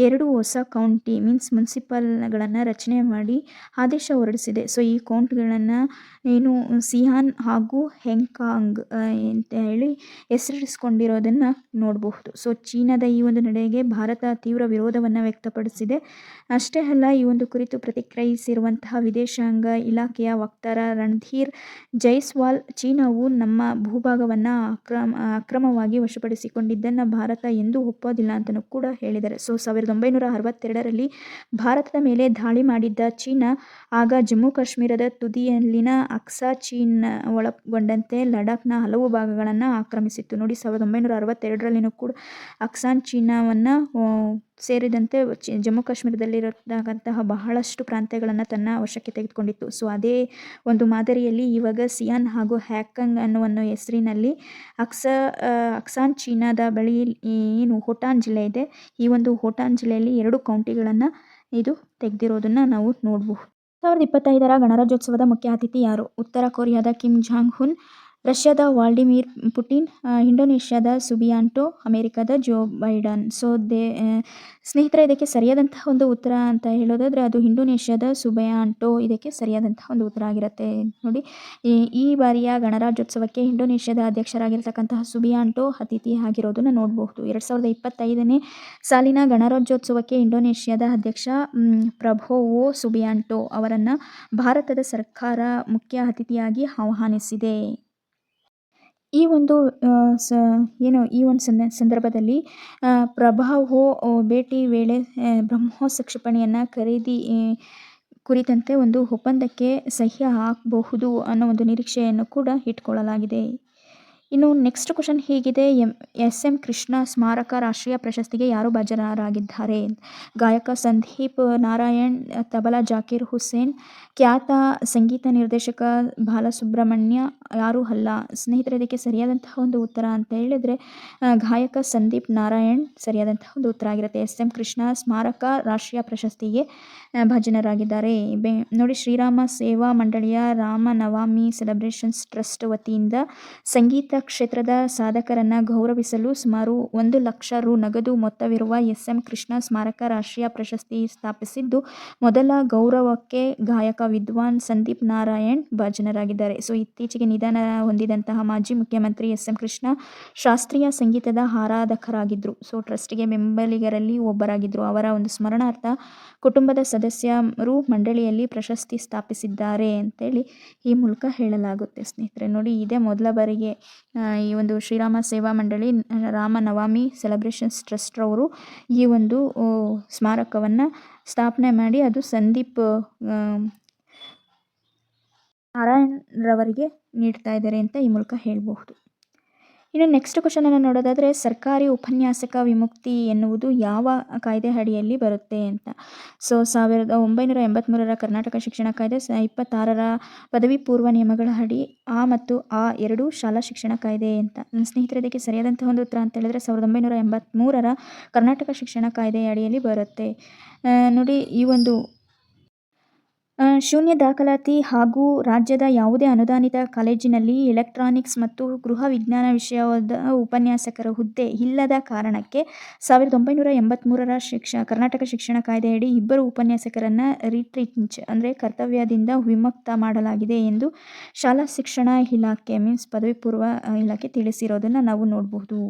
ಎರಡು ಹೊಸ ಕೌಂಟಿ ಮೀನ್ಸ್ ಮುನ್ಸಿಪಲ್ಗಳನ್ನು ರಚನೆ ಮಾಡಿ ಆದೇಶ ಹೊರಡಿಸಿದೆ. ಸೊ ಈ ಕೌಂಟ್ಗಳನ್ನು ಏನು ಸಿಹಾನ್ ಹಾಗೂ ಹೆಂಕಾಂಗ್ ಅಂತ ಹೇಳಿ ಹೆಸರಿಸ್ಕೊಂಡಿರೋದನ್ನು ನೋಡಬಹುದು. ಸೊ ಚೀನಾದ ಈ ಒಂದು ನಡೆಗೆ ಭಾರತ ತೀವ್ರ ವಿರೋಧವನ್ನು ವ್ಯಕ್ತಪಡಿಸಿದೆ. ಅಷ್ಟೇ ಅಲ್ಲ, ಈ ಒಂದು ಕುರಿತು ಪ್ರತಿಕ್ರಿಯಿಸಿರುವಂತಹ ವಿದೇಶಾಂಗ ಇಲಾಖೆಯ ವಕ್ತಾರ ರಣಧೀರ್ ಜೈಸ್ವಾಲ್, ಚೀನಾವು ನಮ್ಮ ಭೂಭಾಗವನ್ನು ಅಕ್ರಮ, ಅಕ್ರಮವಾಗಿ ವಶಪಡಿಸಿಕೊಂಡಿದ್ದನ್ನು ಭಾರತ ಎಂದೂ ಒಪ್ಪೋದಿಲ್ಲ ಅಂತಲೂ ಕೂಡ ಹೇಳಿದ್ದಾರೆ. ಸೊ, ಸಾವಿರದ ಒಂಬೈನೂರ ಅರವತ್ತೆರಡರಲ್ಲಿ ಭಾರತದ ಮೇಲೆ ದಾಳಿ ಮಾಡಿದ್ದ ಚೀನಾ, ಆಗ ಜಮ್ಮು ಕಾಶ್ಮೀರದ ತುದಿಯಲ್ಲಿನ ಅಕ್ಸಾ ಚೀನ್ ಒಳಗೊಂಡಂತೆ ಲಡಾಖ್ನ ಹಲವು ಭಾಗಗಳನ್ನು ಆಕ್ರಮಿಸಿತ್ತು. ನೋಡಿ, ಸಾವಿರದ ಒಂಬೈನೂರ ಅರವತ್ತೆರಡರಲ್ಲಿನೂ ಕೂಡ ಅಕ್ಸಾನ್ ಚೀನಾವನ್ನು ಸೇರಿದಂತೆ ಚಿ- ಜಮ್ಮು ಕಾಶ್ಮೀರದಲ್ಲಿರತಕ್ಕಂತಹ ಬಹಳಷ್ಟು ಪ್ರಾಂತ್ಯಗಳನ್ನು ತನ್ನ ವಶಕ್ಕೆ ತೆಗೆದುಕೊಂಡಿತ್ತು. ಸೊ ಅದೇ ಒಂದು ಮಾದರಿಯಲ್ಲಿ ಇವಾಗ ಸಿಯಾನ್ ಹಾಗೂ ಹ್ಯಾಕಂಗ್ ಅನ್ನುವ ಹೆಸರಿನಲ್ಲಿ ಅಕ್ಸಾ ಅಕ್ಸಾನ್ ಚೀನಾದ ಬಳಿ ಏನು ಹೋಟಾನ್ ಜಿಲ್ಲೆ ಇದೆ. ಈ ಒಂದು ಹೋಟಾನ್ ಜಿಲ್ಲೆಯಲ್ಲಿ ಎರಡು ಕೌಂಟಿಗಳನ್ನು ಇದು ತೆಗೆದಿರೋದನ್ನು ನಾವು ನೋಡಬಹುದು. ಸಾವಿರದ ಇಪ್ಪತ್ತೈದರ ಗಣರಾಜ್ಯೋತ್ಸವದ ಮುಖ್ಯ ಅತಿಥಿ ಯಾರು? ಉತ್ತರ ಕೊರಿಯಾದ ಕಿಮ್ ಜಾಂಗ್ ಹುನ್ ರಷ್ಯಾದ ವಾಲ್ಡಿಮಿರ್ ಪುಟಿನ್ ಇಂಡೋನೇಷ್ಯಾದ ಸುಬಿಯಾಂಟೋ, ಅಮೇರಿಕಾದ ಜೋ ಬೈಡನ್. ಸೊ ದೇ ಸ್ನೇಹಿತರೆ, ಇದಕ್ಕೆ ಸರಿಯಾದಂತಹ ಒಂದು ಉತ್ತರ ಅಂತ ಹೇಳೋದಾದರೆ ಅದು ಇಂಡೋನೇಷ್ಯಾದ ಸುಬಯಾಂಟೋ ಇದಕ್ಕೆ ಸರಿಯಾದಂತಹ ಒಂದು ಉತ್ತರ ಆಗಿರುತ್ತೆ. ನೋಡಿ, ಈ ಬಾರಿಯ ಗಣರಾಜ್ಯೋತ್ಸವಕ್ಕೆ ಇಂಡೋನೇಷ್ಯಾದ ಅಧ್ಯಕ್ಷರಾಗಿರ್ತಕ್ಕಂತಹ ಸುಬಿಯಾಂಟೋ ಅತಿಥಿ ಆಗಿರೋದನ್ನು ನೋಡಬಹುದು. ಎರಡು ಸಾವಿರದ ಇಪ್ಪತ್ತೈದನೇ ಸಾಲಿನ ಗಣರಾಜ್ಯೋತ್ಸವಕ್ಕೆ ಇಂಡೋನೇಷ್ಯಾದ ಅಧ್ಯಕ್ಷ ಪ್ರಭೋವೋ ಸುಬಿಯಾಂಟೋ ಅವರನ್ನು ಭಾರತದ ಸರ್ಕಾರ ಮುಖ್ಯ ಅತಿಥಿಯಾಗಿ ಆಹ್ವಾನಿಸಿದೆ. ಈ ಒಂದು ಸ, ಏನು ಈ ಒಂದು ಸಂದ ಸಂದರ್ಭದಲ್ಲಿ ಪ್ರಭಾವೋ ಭೇಟಿ ವೇಳೆ ಬ್ರಹ್ಮೋಸ್ ಕ್ಷಿಪಣಿಯನ್ನು ಖರೀದಿ ಕುರಿತಂತೆ ಒಂದು ಒಪ್ಪಂದಕ್ಕೆ ಸಹ್ಯ ಹಾಕಬಹುದು ಅನ್ನೋ ಒಂದು ನಿರೀಕ್ಷೆಯನ್ನು ಕೂಡ ಇಟ್ಕೊಳ್ಳಲಾಗಿದೆ. ಇನ್ನು ನೆಕ್ಸ್ಟ್ ಕ್ವಶನ್ ಹೀಗಿದೆ. ಎಂ, ಎಸ್ ಎಂ ಕೃಷ್ಣ ಸ್ಮಾರಕ ರಾಷ್ಟ್ರೀಯ ಪ್ರಶಸ್ತಿಗೆ ಯಾರು ಭಾಜನರಾಗಿದ್ದಾರೆ? ಗಾಯಕ ಸಂದೀಪ್ ನಾರಾಯಣ್, ತಬಲಾ ಜಾಕೀರ್ ಹುಸೇನ್ ಖ್ಯಾತ ಸಂಗೀತ ನಿರ್ದೇಶಕ ಬಾಲಸುಬ್ರಹ್ಮಣ್ಯ ಯಾರೂ ಅಲ್ಲ. ಸ್ನೇಹಿತರೆ, ಇದಕ್ಕೆ ಸರಿಯಾದಂತಹ ಒಂದು ಉತ್ತರ ಅಂತ ಹೇಳಿದರೆ ಗಾಯಕ ಸಂದೀಪ್ ನಾರಾಯಣ್ ಸರಿಯಾದಂತಹ ಒಂದು ಉತ್ತರ ಆಗಿರುತ್ತೆ. ಎಸ್. ಎಂ. ಕೃಷ್ಣ ಸ್ಮಾರಕ ರಾಷ್ಟ್ರೀಯ ಪ್ರಶಸ್ತಿಗೆ ಭಜನರಾಗಿದ್ದಾರೆ. ಬೆ, ನೋಡಿ, ಶ್ರೀರಾಮ ಸೇವಾ ಮಂಡಳಿಯ ರಾಮ ನವಾಮಿ ಸೆಲೆಬ್ರೇಷನ್ಸ್ ಟ್ರಸ್ಟ್ ವತಿಯಿಂದ ಸಂಗೀತ ಕ್ಷೇತ್ರದ ಸಾಧಕರನ್ನು ಗೌರವಿಸಲು ಸುಮಾರು ಒಂದು ಲಕ್ಷ ರು ನಗದು ಮೊತ್ತವಿರುವ ಎಸ್. ಎಂ. ಕೃಷ್ಣ ಸ್ಮಾರಕ ರಾಷ್ಟ್ರೀಯ ಪ್ರಶಸ್ತಿ ಸ್ಥಾಪಿಸಿದ್ದು, ಮೊದಲ ಗೌರವಕ್ಕೆ ಗಾಯಕ ವಿದ್ವಾನ್ ಸಂದೀಪ್ ನಾರಾಯಣ್ ಭಾಜನರಾಗಿದ್ದಾರೆ. ಸೊ, ಇತ್ತೀಚೆಗೆ ನಿಧನ ಹೊಂದಿದಂತಹ ಮಾಜಿ ಮುಖ್ಯಮಂತ್ರಿ ಎಸ್. ಎಂ. ಕೃಷ್ಣ ಶಾಸ್ತ್ರೀಯ ಸಂಗೀತದ ಆರಾಧಕರಾಗಿದ್ದರು ಸೊ, ಟ್ರಸ್ಟ್ಗೆ ಬೆಂಬಲಿಗರಲ್ಲಿ ಒಬ್ಬರಾಗಿದ್ದರು ಅವರ ಒಂದು ಸ್ಮರಣಾರ್ಥ ಕುಟುಂಬದ ಸದಸ್ಯರು ಮಂಡಳಿಯಲ್ಲಿ ಪ್ರಶಸ್ತಿ ಸ್ಥಾಪಿಸಿದ್ದಾರೆ ಅಂತೇಳಿ ಈ ಮೂಲಕ ಹೇಳಲಾಗುತ್ತೆ ಸ್ನೇಹಿತರೆ. ನೋಡಿ, ಇದೇ ಮೊದಲ ಬಾರಿಗೆ ಈ ಒಂದು ಶ್ರೀರಾಮ ಸೇವಾ ಮಂಡಳಿ, ರಾಮ ರಾಮನವಮಿ ಸೆಲೆಬ್ರೇಷನ್ಸ್ ಟ್ರಸ್ಟ್ರವರು ಈ ಒಂದು ಸ್ಮಾರಕವನ್ನು ಸ್ಥಾಪನೆ ಮಾಡಿ, ಅದು ಸಂದೀಪ್ ಆ, ನಾರಾಯಣ್ ರವರಿಗೆ ನೀಡ್ತಾ ಇದ್ದಾರೆ ಅಂತ ಈ ಮೂಲಕ ಹೇಳಬಹುದು. ಇನ್ನು ನೆಕ್ಸ್ಟ್ ಕ್ವಶನನ್ನು ನೋಡೋದಾದರೆ ಸರ್ಕಾರಿ ಉಪನ್ಯಾಸಕ ವಿಮುಕ್ತಿ ಎನ್ನುವುದು ಯಾವ ಕಾಯ್ದೆ ಅಡಿಯಲ್ಲಿ ಬರುತ್ತೆ ಅಂತ. ಸೊ ಸಾವಿರದ ಒಂಬೈನೂರ ಎಂಬತ್ತ್ಮೂರರ ಕರ್ನಾಟಕ ಶಿಕ್ಷಣ ಕಾಯ್ದೆ ಸ ಇಪ್ಪತ್ತಾರರ ಪದವಿ ಪೂರ್ವ ನಿಯಮಗಳ ಅಡಿ ಆ ಮತ್ತು ಆ ಎರಡು ಶಾಲಾ ಶಿಕ್ಷಣ ಕಾಯ್ದೆ ಅಂತ. ನನ್ನ ಸ್ನೇಹಿತರೆ ಇದಕ್ಕೆ ಸರಿಯಾದಂತಹ ಒಂದು ಉತ್ತರ ಅಂತ ಹೇಳಿದ್ರೆ ಸಾವಿರದ ಒಂಬೈನೂರ ಎಂಬತ್ತ್ಮೂರರ ಕರ್ನಾಟಕ ಶಿಕ್ಷಣ ಕಾಯ್ದೆ ಅಡಿಯಲ್ಲಿ ಬರುತ್ತೆ. ನೋಡಿ ಈ ಒಂದು ಶೂನ್ಯ ದಾಖಲಾತಿ ಹಾಗೂ ರಾಜ್ಯದ ಯಾವುದೇ ಅನುದಾನಿತ ಕಾಲೇಜಿನಲ್ಲಿ ಎಲೆಕ್ಟ್ರಾನಿಕ್ಸ್ ಮತ್ತು ಗೃಹ ವಿಜ್ಞಾನ ವಿಷಯದ ಉಪನ್ಯಾಸಕರ ಹುದ್ದೆ ಇಲ್ಲದ ಕಾರಣಕ್ಕೆ ಸಾವಿರದ ಒಂಬೈನೂರ ಎಂಬತ್ತ್ಮೂರರ ಶಿಕ್ಷ, ಕರ್ನಾಟಕ ಶಿಕ್ಷಣ ಕಾಯ್ದೆಯಡಿ ಇಬ್ಬರು ಉಪನ್ಯಾಸಕರನ್ನು ರಿಟ್ರೀಚ್ ಅಂದರೆ ಕರ್ತವ್ಯದಿಂದ ವಿಮುಕ್ತ ಮಾಡಲಾಗಿದೆ ಎಂದು ಶಾಲಾ ಶಿಕ್ಷಣ ಇಲಾಖೆ, ಮೀನ್ಸ್ ಪದವಿ ಪೂರ್ವ ಇಲಾಖೆ ತಿಳಿಸಿರೋದನ್ನು ನಾವು ನೋಡಬಹುದು.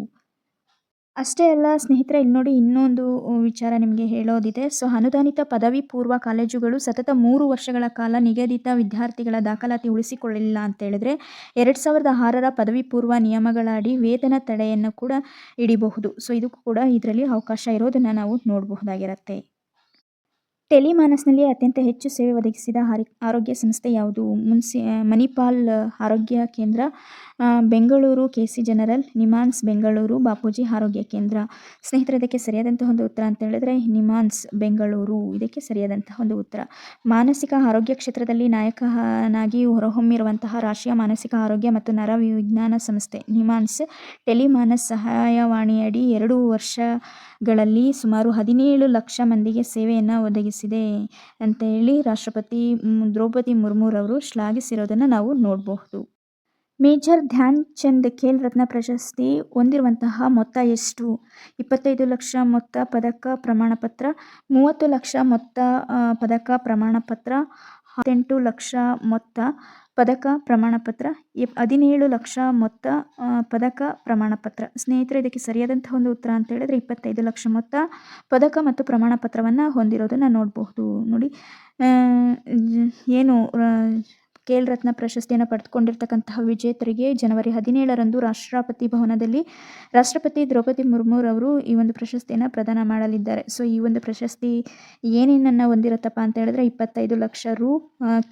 ಅಷ್ಟೇ ಅಲ್ಲ, ಸ್ನೇಹಿತರೆ, ಇಲ್ಲಿ ನೋಡಿ ಇನ್ನೊಂದು ವಿಚಾರ ನಿಮಗೆ ಹೇಳೋದಿದೆ. ಸೊ ಅನುದಾನಿತ ಪದವಿ ಪೂರ್ವ ಕಾಲೇಜುಗಳು ಸತತ ಮೂರು ವರ್ಷಗಳ ಕಾಲ ನಿಗದಿತ ವಿದ್ಯಾರ್ಥಿಗಳ ದಾಖಲಾತಿ ಉಳಿಸಿಕೊಳ್ಳಲಿಲ್ಲ ಅಂತ ಹೇಳಿದ್ರೆ, ಎರಡು ಸಾವಿರದ ಆರರ ಪದವಿ ಪೂರ್ವ ನಿಯಮಗಳ ಅಡಿ ವೇತನ ತಡೆಯನ್ನು ಕೂಡ ಹಿಡಿಬಹುದು. ಸೊ ಇದಕ್ಕೂ ಕೂಡ ಇದರಲ್ಲಿ ಅವಕಾಶ ಇರೋದನ್ನು ನಾವು ನೋಡಬಹುದಾಗಿರುತ್ತೆ. ಟೆಲಿಮಾನಸ್ನಲ್ಲಿ ಅತ್ಯಂತ ಹೆಚ್ಚು ಸೇವೆ ಒದಗಿಸಿದ ಹಾರಿ, ಆರೋಗ್ಯ ಸಂಸ್ಥೆ ಯಾವುದು? ಮುನ್ಸಿ ಮಣಿಪಾಲ್ ಆರೋಗ್ಯ ಕೇಂದ್ರ Bengaluru K C general, NIMHANS Bengaluru, Bapuji ಆರೋಗ್ಯ ಕೇಂದ್ರ. ಸ್ನೇಹಿತರೆ, ಇದಕ್ಕೆ ಸರಿಯಾದಂತಹ ಒಂದು ಉತ್ತರ ಅಂತ ಹೇಳಿದ್ರೆ ನಿಮಾನ್ಸ್ ಬೆಂಗಳೂರು. ಇದಕ್ಕೆ ಸರಿಯಾದಂತಹ ಒಂದು ಉತ್ತರ. ಮಾನಸಿಕ ಆರೋಗ್ಯ ಕ್ಷೇತ್ರದಲ್ಲಿ ನಾಯಕನಾಗಿ ಹೊರಹೊಮ್ಮಿರುವಂತಹ ರಾಷ್ಟ್ರೀಯ ಮಾನಸಿಕ ಆರೋಗ್ಯ ಮತ್ತು ನರ ವಿಜ್ಞಾನ ಸಂಸ್ಥೆ ನಿಮಾನ್ಸ್ ಟೆಲಿಮಾನಸ್ ಸಹಾಯವಾಣಿಯಡಿ ಎರಡು ವರ್ಷಗಳಲ್ಲಿ ಸುಮಾರು ಹದಿನೇಳು ಲಕ್ಷ ಮಂದಿಗೆ ಸೇವೆಯನ್ನು ಒದಗಿಸಿದೆ ಅಂತ ಹೇಳಿ ರಾಷ್ಟ್ರಪತಿ ದ್ರೌಪದಿ ಮುರ್ಮುರವರು ಶ್ಲಾಘಿಸಿರೋದನ್ನು ನಾವು ನೋಡಬಹುದು. ಮೇಜರ್ ಧ್ಯಾನ್ ಚಂದ್ ಖೇಲ್ ರತ್ನ ಪ್ರಶಸ್ತಿ ಹೊಂದಿರುವಂತಹ ಮೊತ್ತ ಎಷ್ಟು? ಇಪ್ಪತ್ತೈದು ಲಕ್ಷ ಮೊತ್ತ ಪದಕ ಪ್ರಮಾಣಪತ್ರ, ಮೂವತ್ತು ಲಕ್ಷ ಮೊತ್ತ ಪದಕ ಪದಕ ಪ್ರಮಾಣಪತ್ರ ಹದಿನೆಂಟು ಲಕ್ಷ ಮೊತ್ತ ಪದಕ ಪ್ರಮಾಣಪತ್ರ ಇಪ್ ಹದಿನೇಳು ಲಕ್ಷ ಮೊತ್ತ ಪದಕ ಪ್ರಮಾಣಪತ್ರ. ಸ್ನೇಹಿತರೆ, ಇದಕ್ಕೆ ಸರಿಯಾದಂತಹ ಒಂದು ಉತ್ತರ ಅಂತ ಹೇಳಿದ್ರೆ ಇಪ್ಪತ್ತೈದು ಲಕ್ಷ ಮೊತ್ತ ಪದಕ ಮತ್ತು ಪ್ರಮಾಣಪತ್ರವನ್ನು ಹೊಂದಿರೋದನ್ನು ನೋಡಬಹುದು. ನೋಡಿ ಏನು ಖೇಲ್ ರತ್ನ ಪ್ರಶಸ್ತಿಯನ್ನು ಪಡೆದುಕೊಂಡಿರ್ತಕ್ಕಂತಹ ವಿಜೇತರಿಗೆ ಜನವರಿ ಹದಿನೇಳರಂದು ರಾಷ್ಟ್ರಪತಿ ಭವನದಲ್ಲಿ ರಾಷ್ಟ್ರಪತಿ ದ್ರೌಪದಿ ಮುರ್ಮುರವರು ಈ ಒಂದು ಪ್ರಶಸ್ತಿಯನ್ನು ಪ್ರದಾನ ಮಾಡಲಿದ್ದಾರೆ. ಸೊ ಈ ಒಂದು ಪ್ರಶಸ್ತಿ ಏನೇನನ್ನು ಹೊಂದಿರುತ್ತಪ್ಪ ಅಂತ ಹೇಳಿದ್ರೆ ಇಪ್ಪತ್ತೈದು ಲಕ್ಷ ರು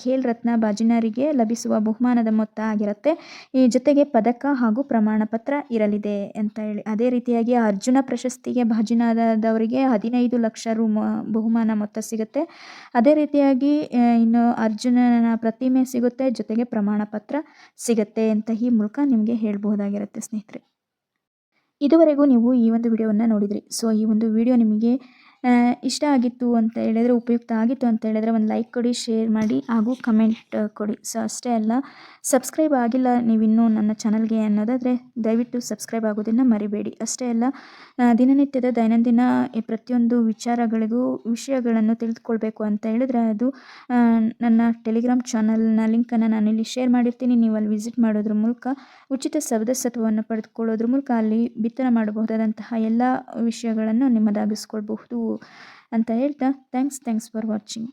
ಖೇಲ್ ರತ್ನ ಬಾಜಿನರಿಗೆ ಲಭಿಸುವ ಬಹುಮಾನದ ಮೊತ್ತ ಆಗಿರುತ್ತೆ. ಈ ಜೊತೆಗೆ ಪದಕ ಹಾಗೂ ಪ್ರಮಾಣ ಪತ್ರ ಇರಲಿದೆ ಅಂತ ಹೇಳಿ. ಅದೇ ರೀತಿಯಾಗಿ ಅರ್ಜುನ ಪ್ರಶಸ್ತಿಗೆ ಬಾಜಿನಾದವರಿಗೆ ಹದಿನೈದು ಲಕ್ಷ ರು ಬಹುಮಾನ ಮೊತ್ತ ಸಿಗುತ್ತೆ. ಅದೇ ರೀತಿಯಾಗಿ ಇನ್ನು ಅರ್ಜುನನ ಪ್ರತಿಮೆ ಸಿಗುತ್ತೆ ಜೊತೆಗೆ ಪ್ರಮಾಣ ಪತ್ರ ಸಿಗುತ್ತೆ ಅಂತ ಈ ಮೂಲಕ ನಿಮಗೆ ಹೇಳ್ಬೋದಾಗಿರುತ್ತೆ ಸ್ನೇಹಿತರೆ. ಇದುವರೆಗೂ ನೀವು ಈ ಒಂದು ವಿಡಿಯೋವನ್ನು ನೋಡಿದ್ರಿ. ಸೊ ಈ ಒಂದು ವಿಡಿಯೋ ನಿಮಗೆ ಇಷ್ಟ ಆಗಿತ್ತು ಅಂತ ಹೇಳಿದರೆ, ಉಪಯುಕ್ತ ಆಗಿತ್ತು ಅಂತ ಹೇಳಿದರೆ ಒಂದು ಲೈಕ್ ಕೊಡಿ ಶೇರ್ ಮಾಡಿ ಹಾಗೂ ಕಮೆಂಟ್ ಕೊಡಿ. ಸೊ ಅಷ್ಟೇ ಅಲ್ಲ ಸಬ್ಸ್ಕ್ರೈಬ್ ಆಗಿಲ್ಲ ನೀವಿನ್ನೂ ನನ್ನ ಚಾನಲ್ಗೆ ಅನ್ನೋದಾದರೆ ದಯವಿಟ್ಟು ಸಬ್ಸ್ಕ್ರೈಬ್ ಆಗೋದನ್ನು ಮರಿಬೇಡಿ. ಅಷ್ಟೇ ಅಲ್ಲ ದಿನನಿತ್ಯದ ದೈನಂದಿನ ಪ್ರತಿಯೊಂದು ವಿಚಾರಗಳಿಗೂ ವಿಷಯಗಳನ್ನು ತಿಳಿದುಕೊಳ್ಬೇಕು ಅಂತ ಹೇಳಿದರೆ ಅದು ನನ್ನ ಟೆಲಿಗ್ರಾಮ್ ಚಾನಲ್ನ ಲಿಂಕನ್ನು ಇಲ್ಲಿ ಶೇರ್ ಮಾಡಿರ್ತೀನಿ. ನೀವು ಅಲ್ಲಿ ವಿಸಿಟ್ ಮಾಡೋದ್ರ ಮೂಲಕ, ಉಚಿತ ಸದಸ್ಯತ್ವವನ್ನು ಪಡೆದುಕೊಳ್ಳೋದ್ರ ಮೂಲಕ ಅಲ್ಲಿ ಬಿತ್ತನೆ ಮಾಡಬಹುದಾದಂತಹ ಎಲ್ಲ ವಿಷಯಗಳನ್ನು ನಿಮ್ಮದಾಗಿಸ್ಕೊಳ್ಬಹುದು. ಅಂತ ಹೇಳ್ತಾ ಥ್ಯಾಂಕ್ಸ್ ಥ್ಯಾಂಕ್ಸ್ ಫಾರ್ ವಾಚಿಂಗ್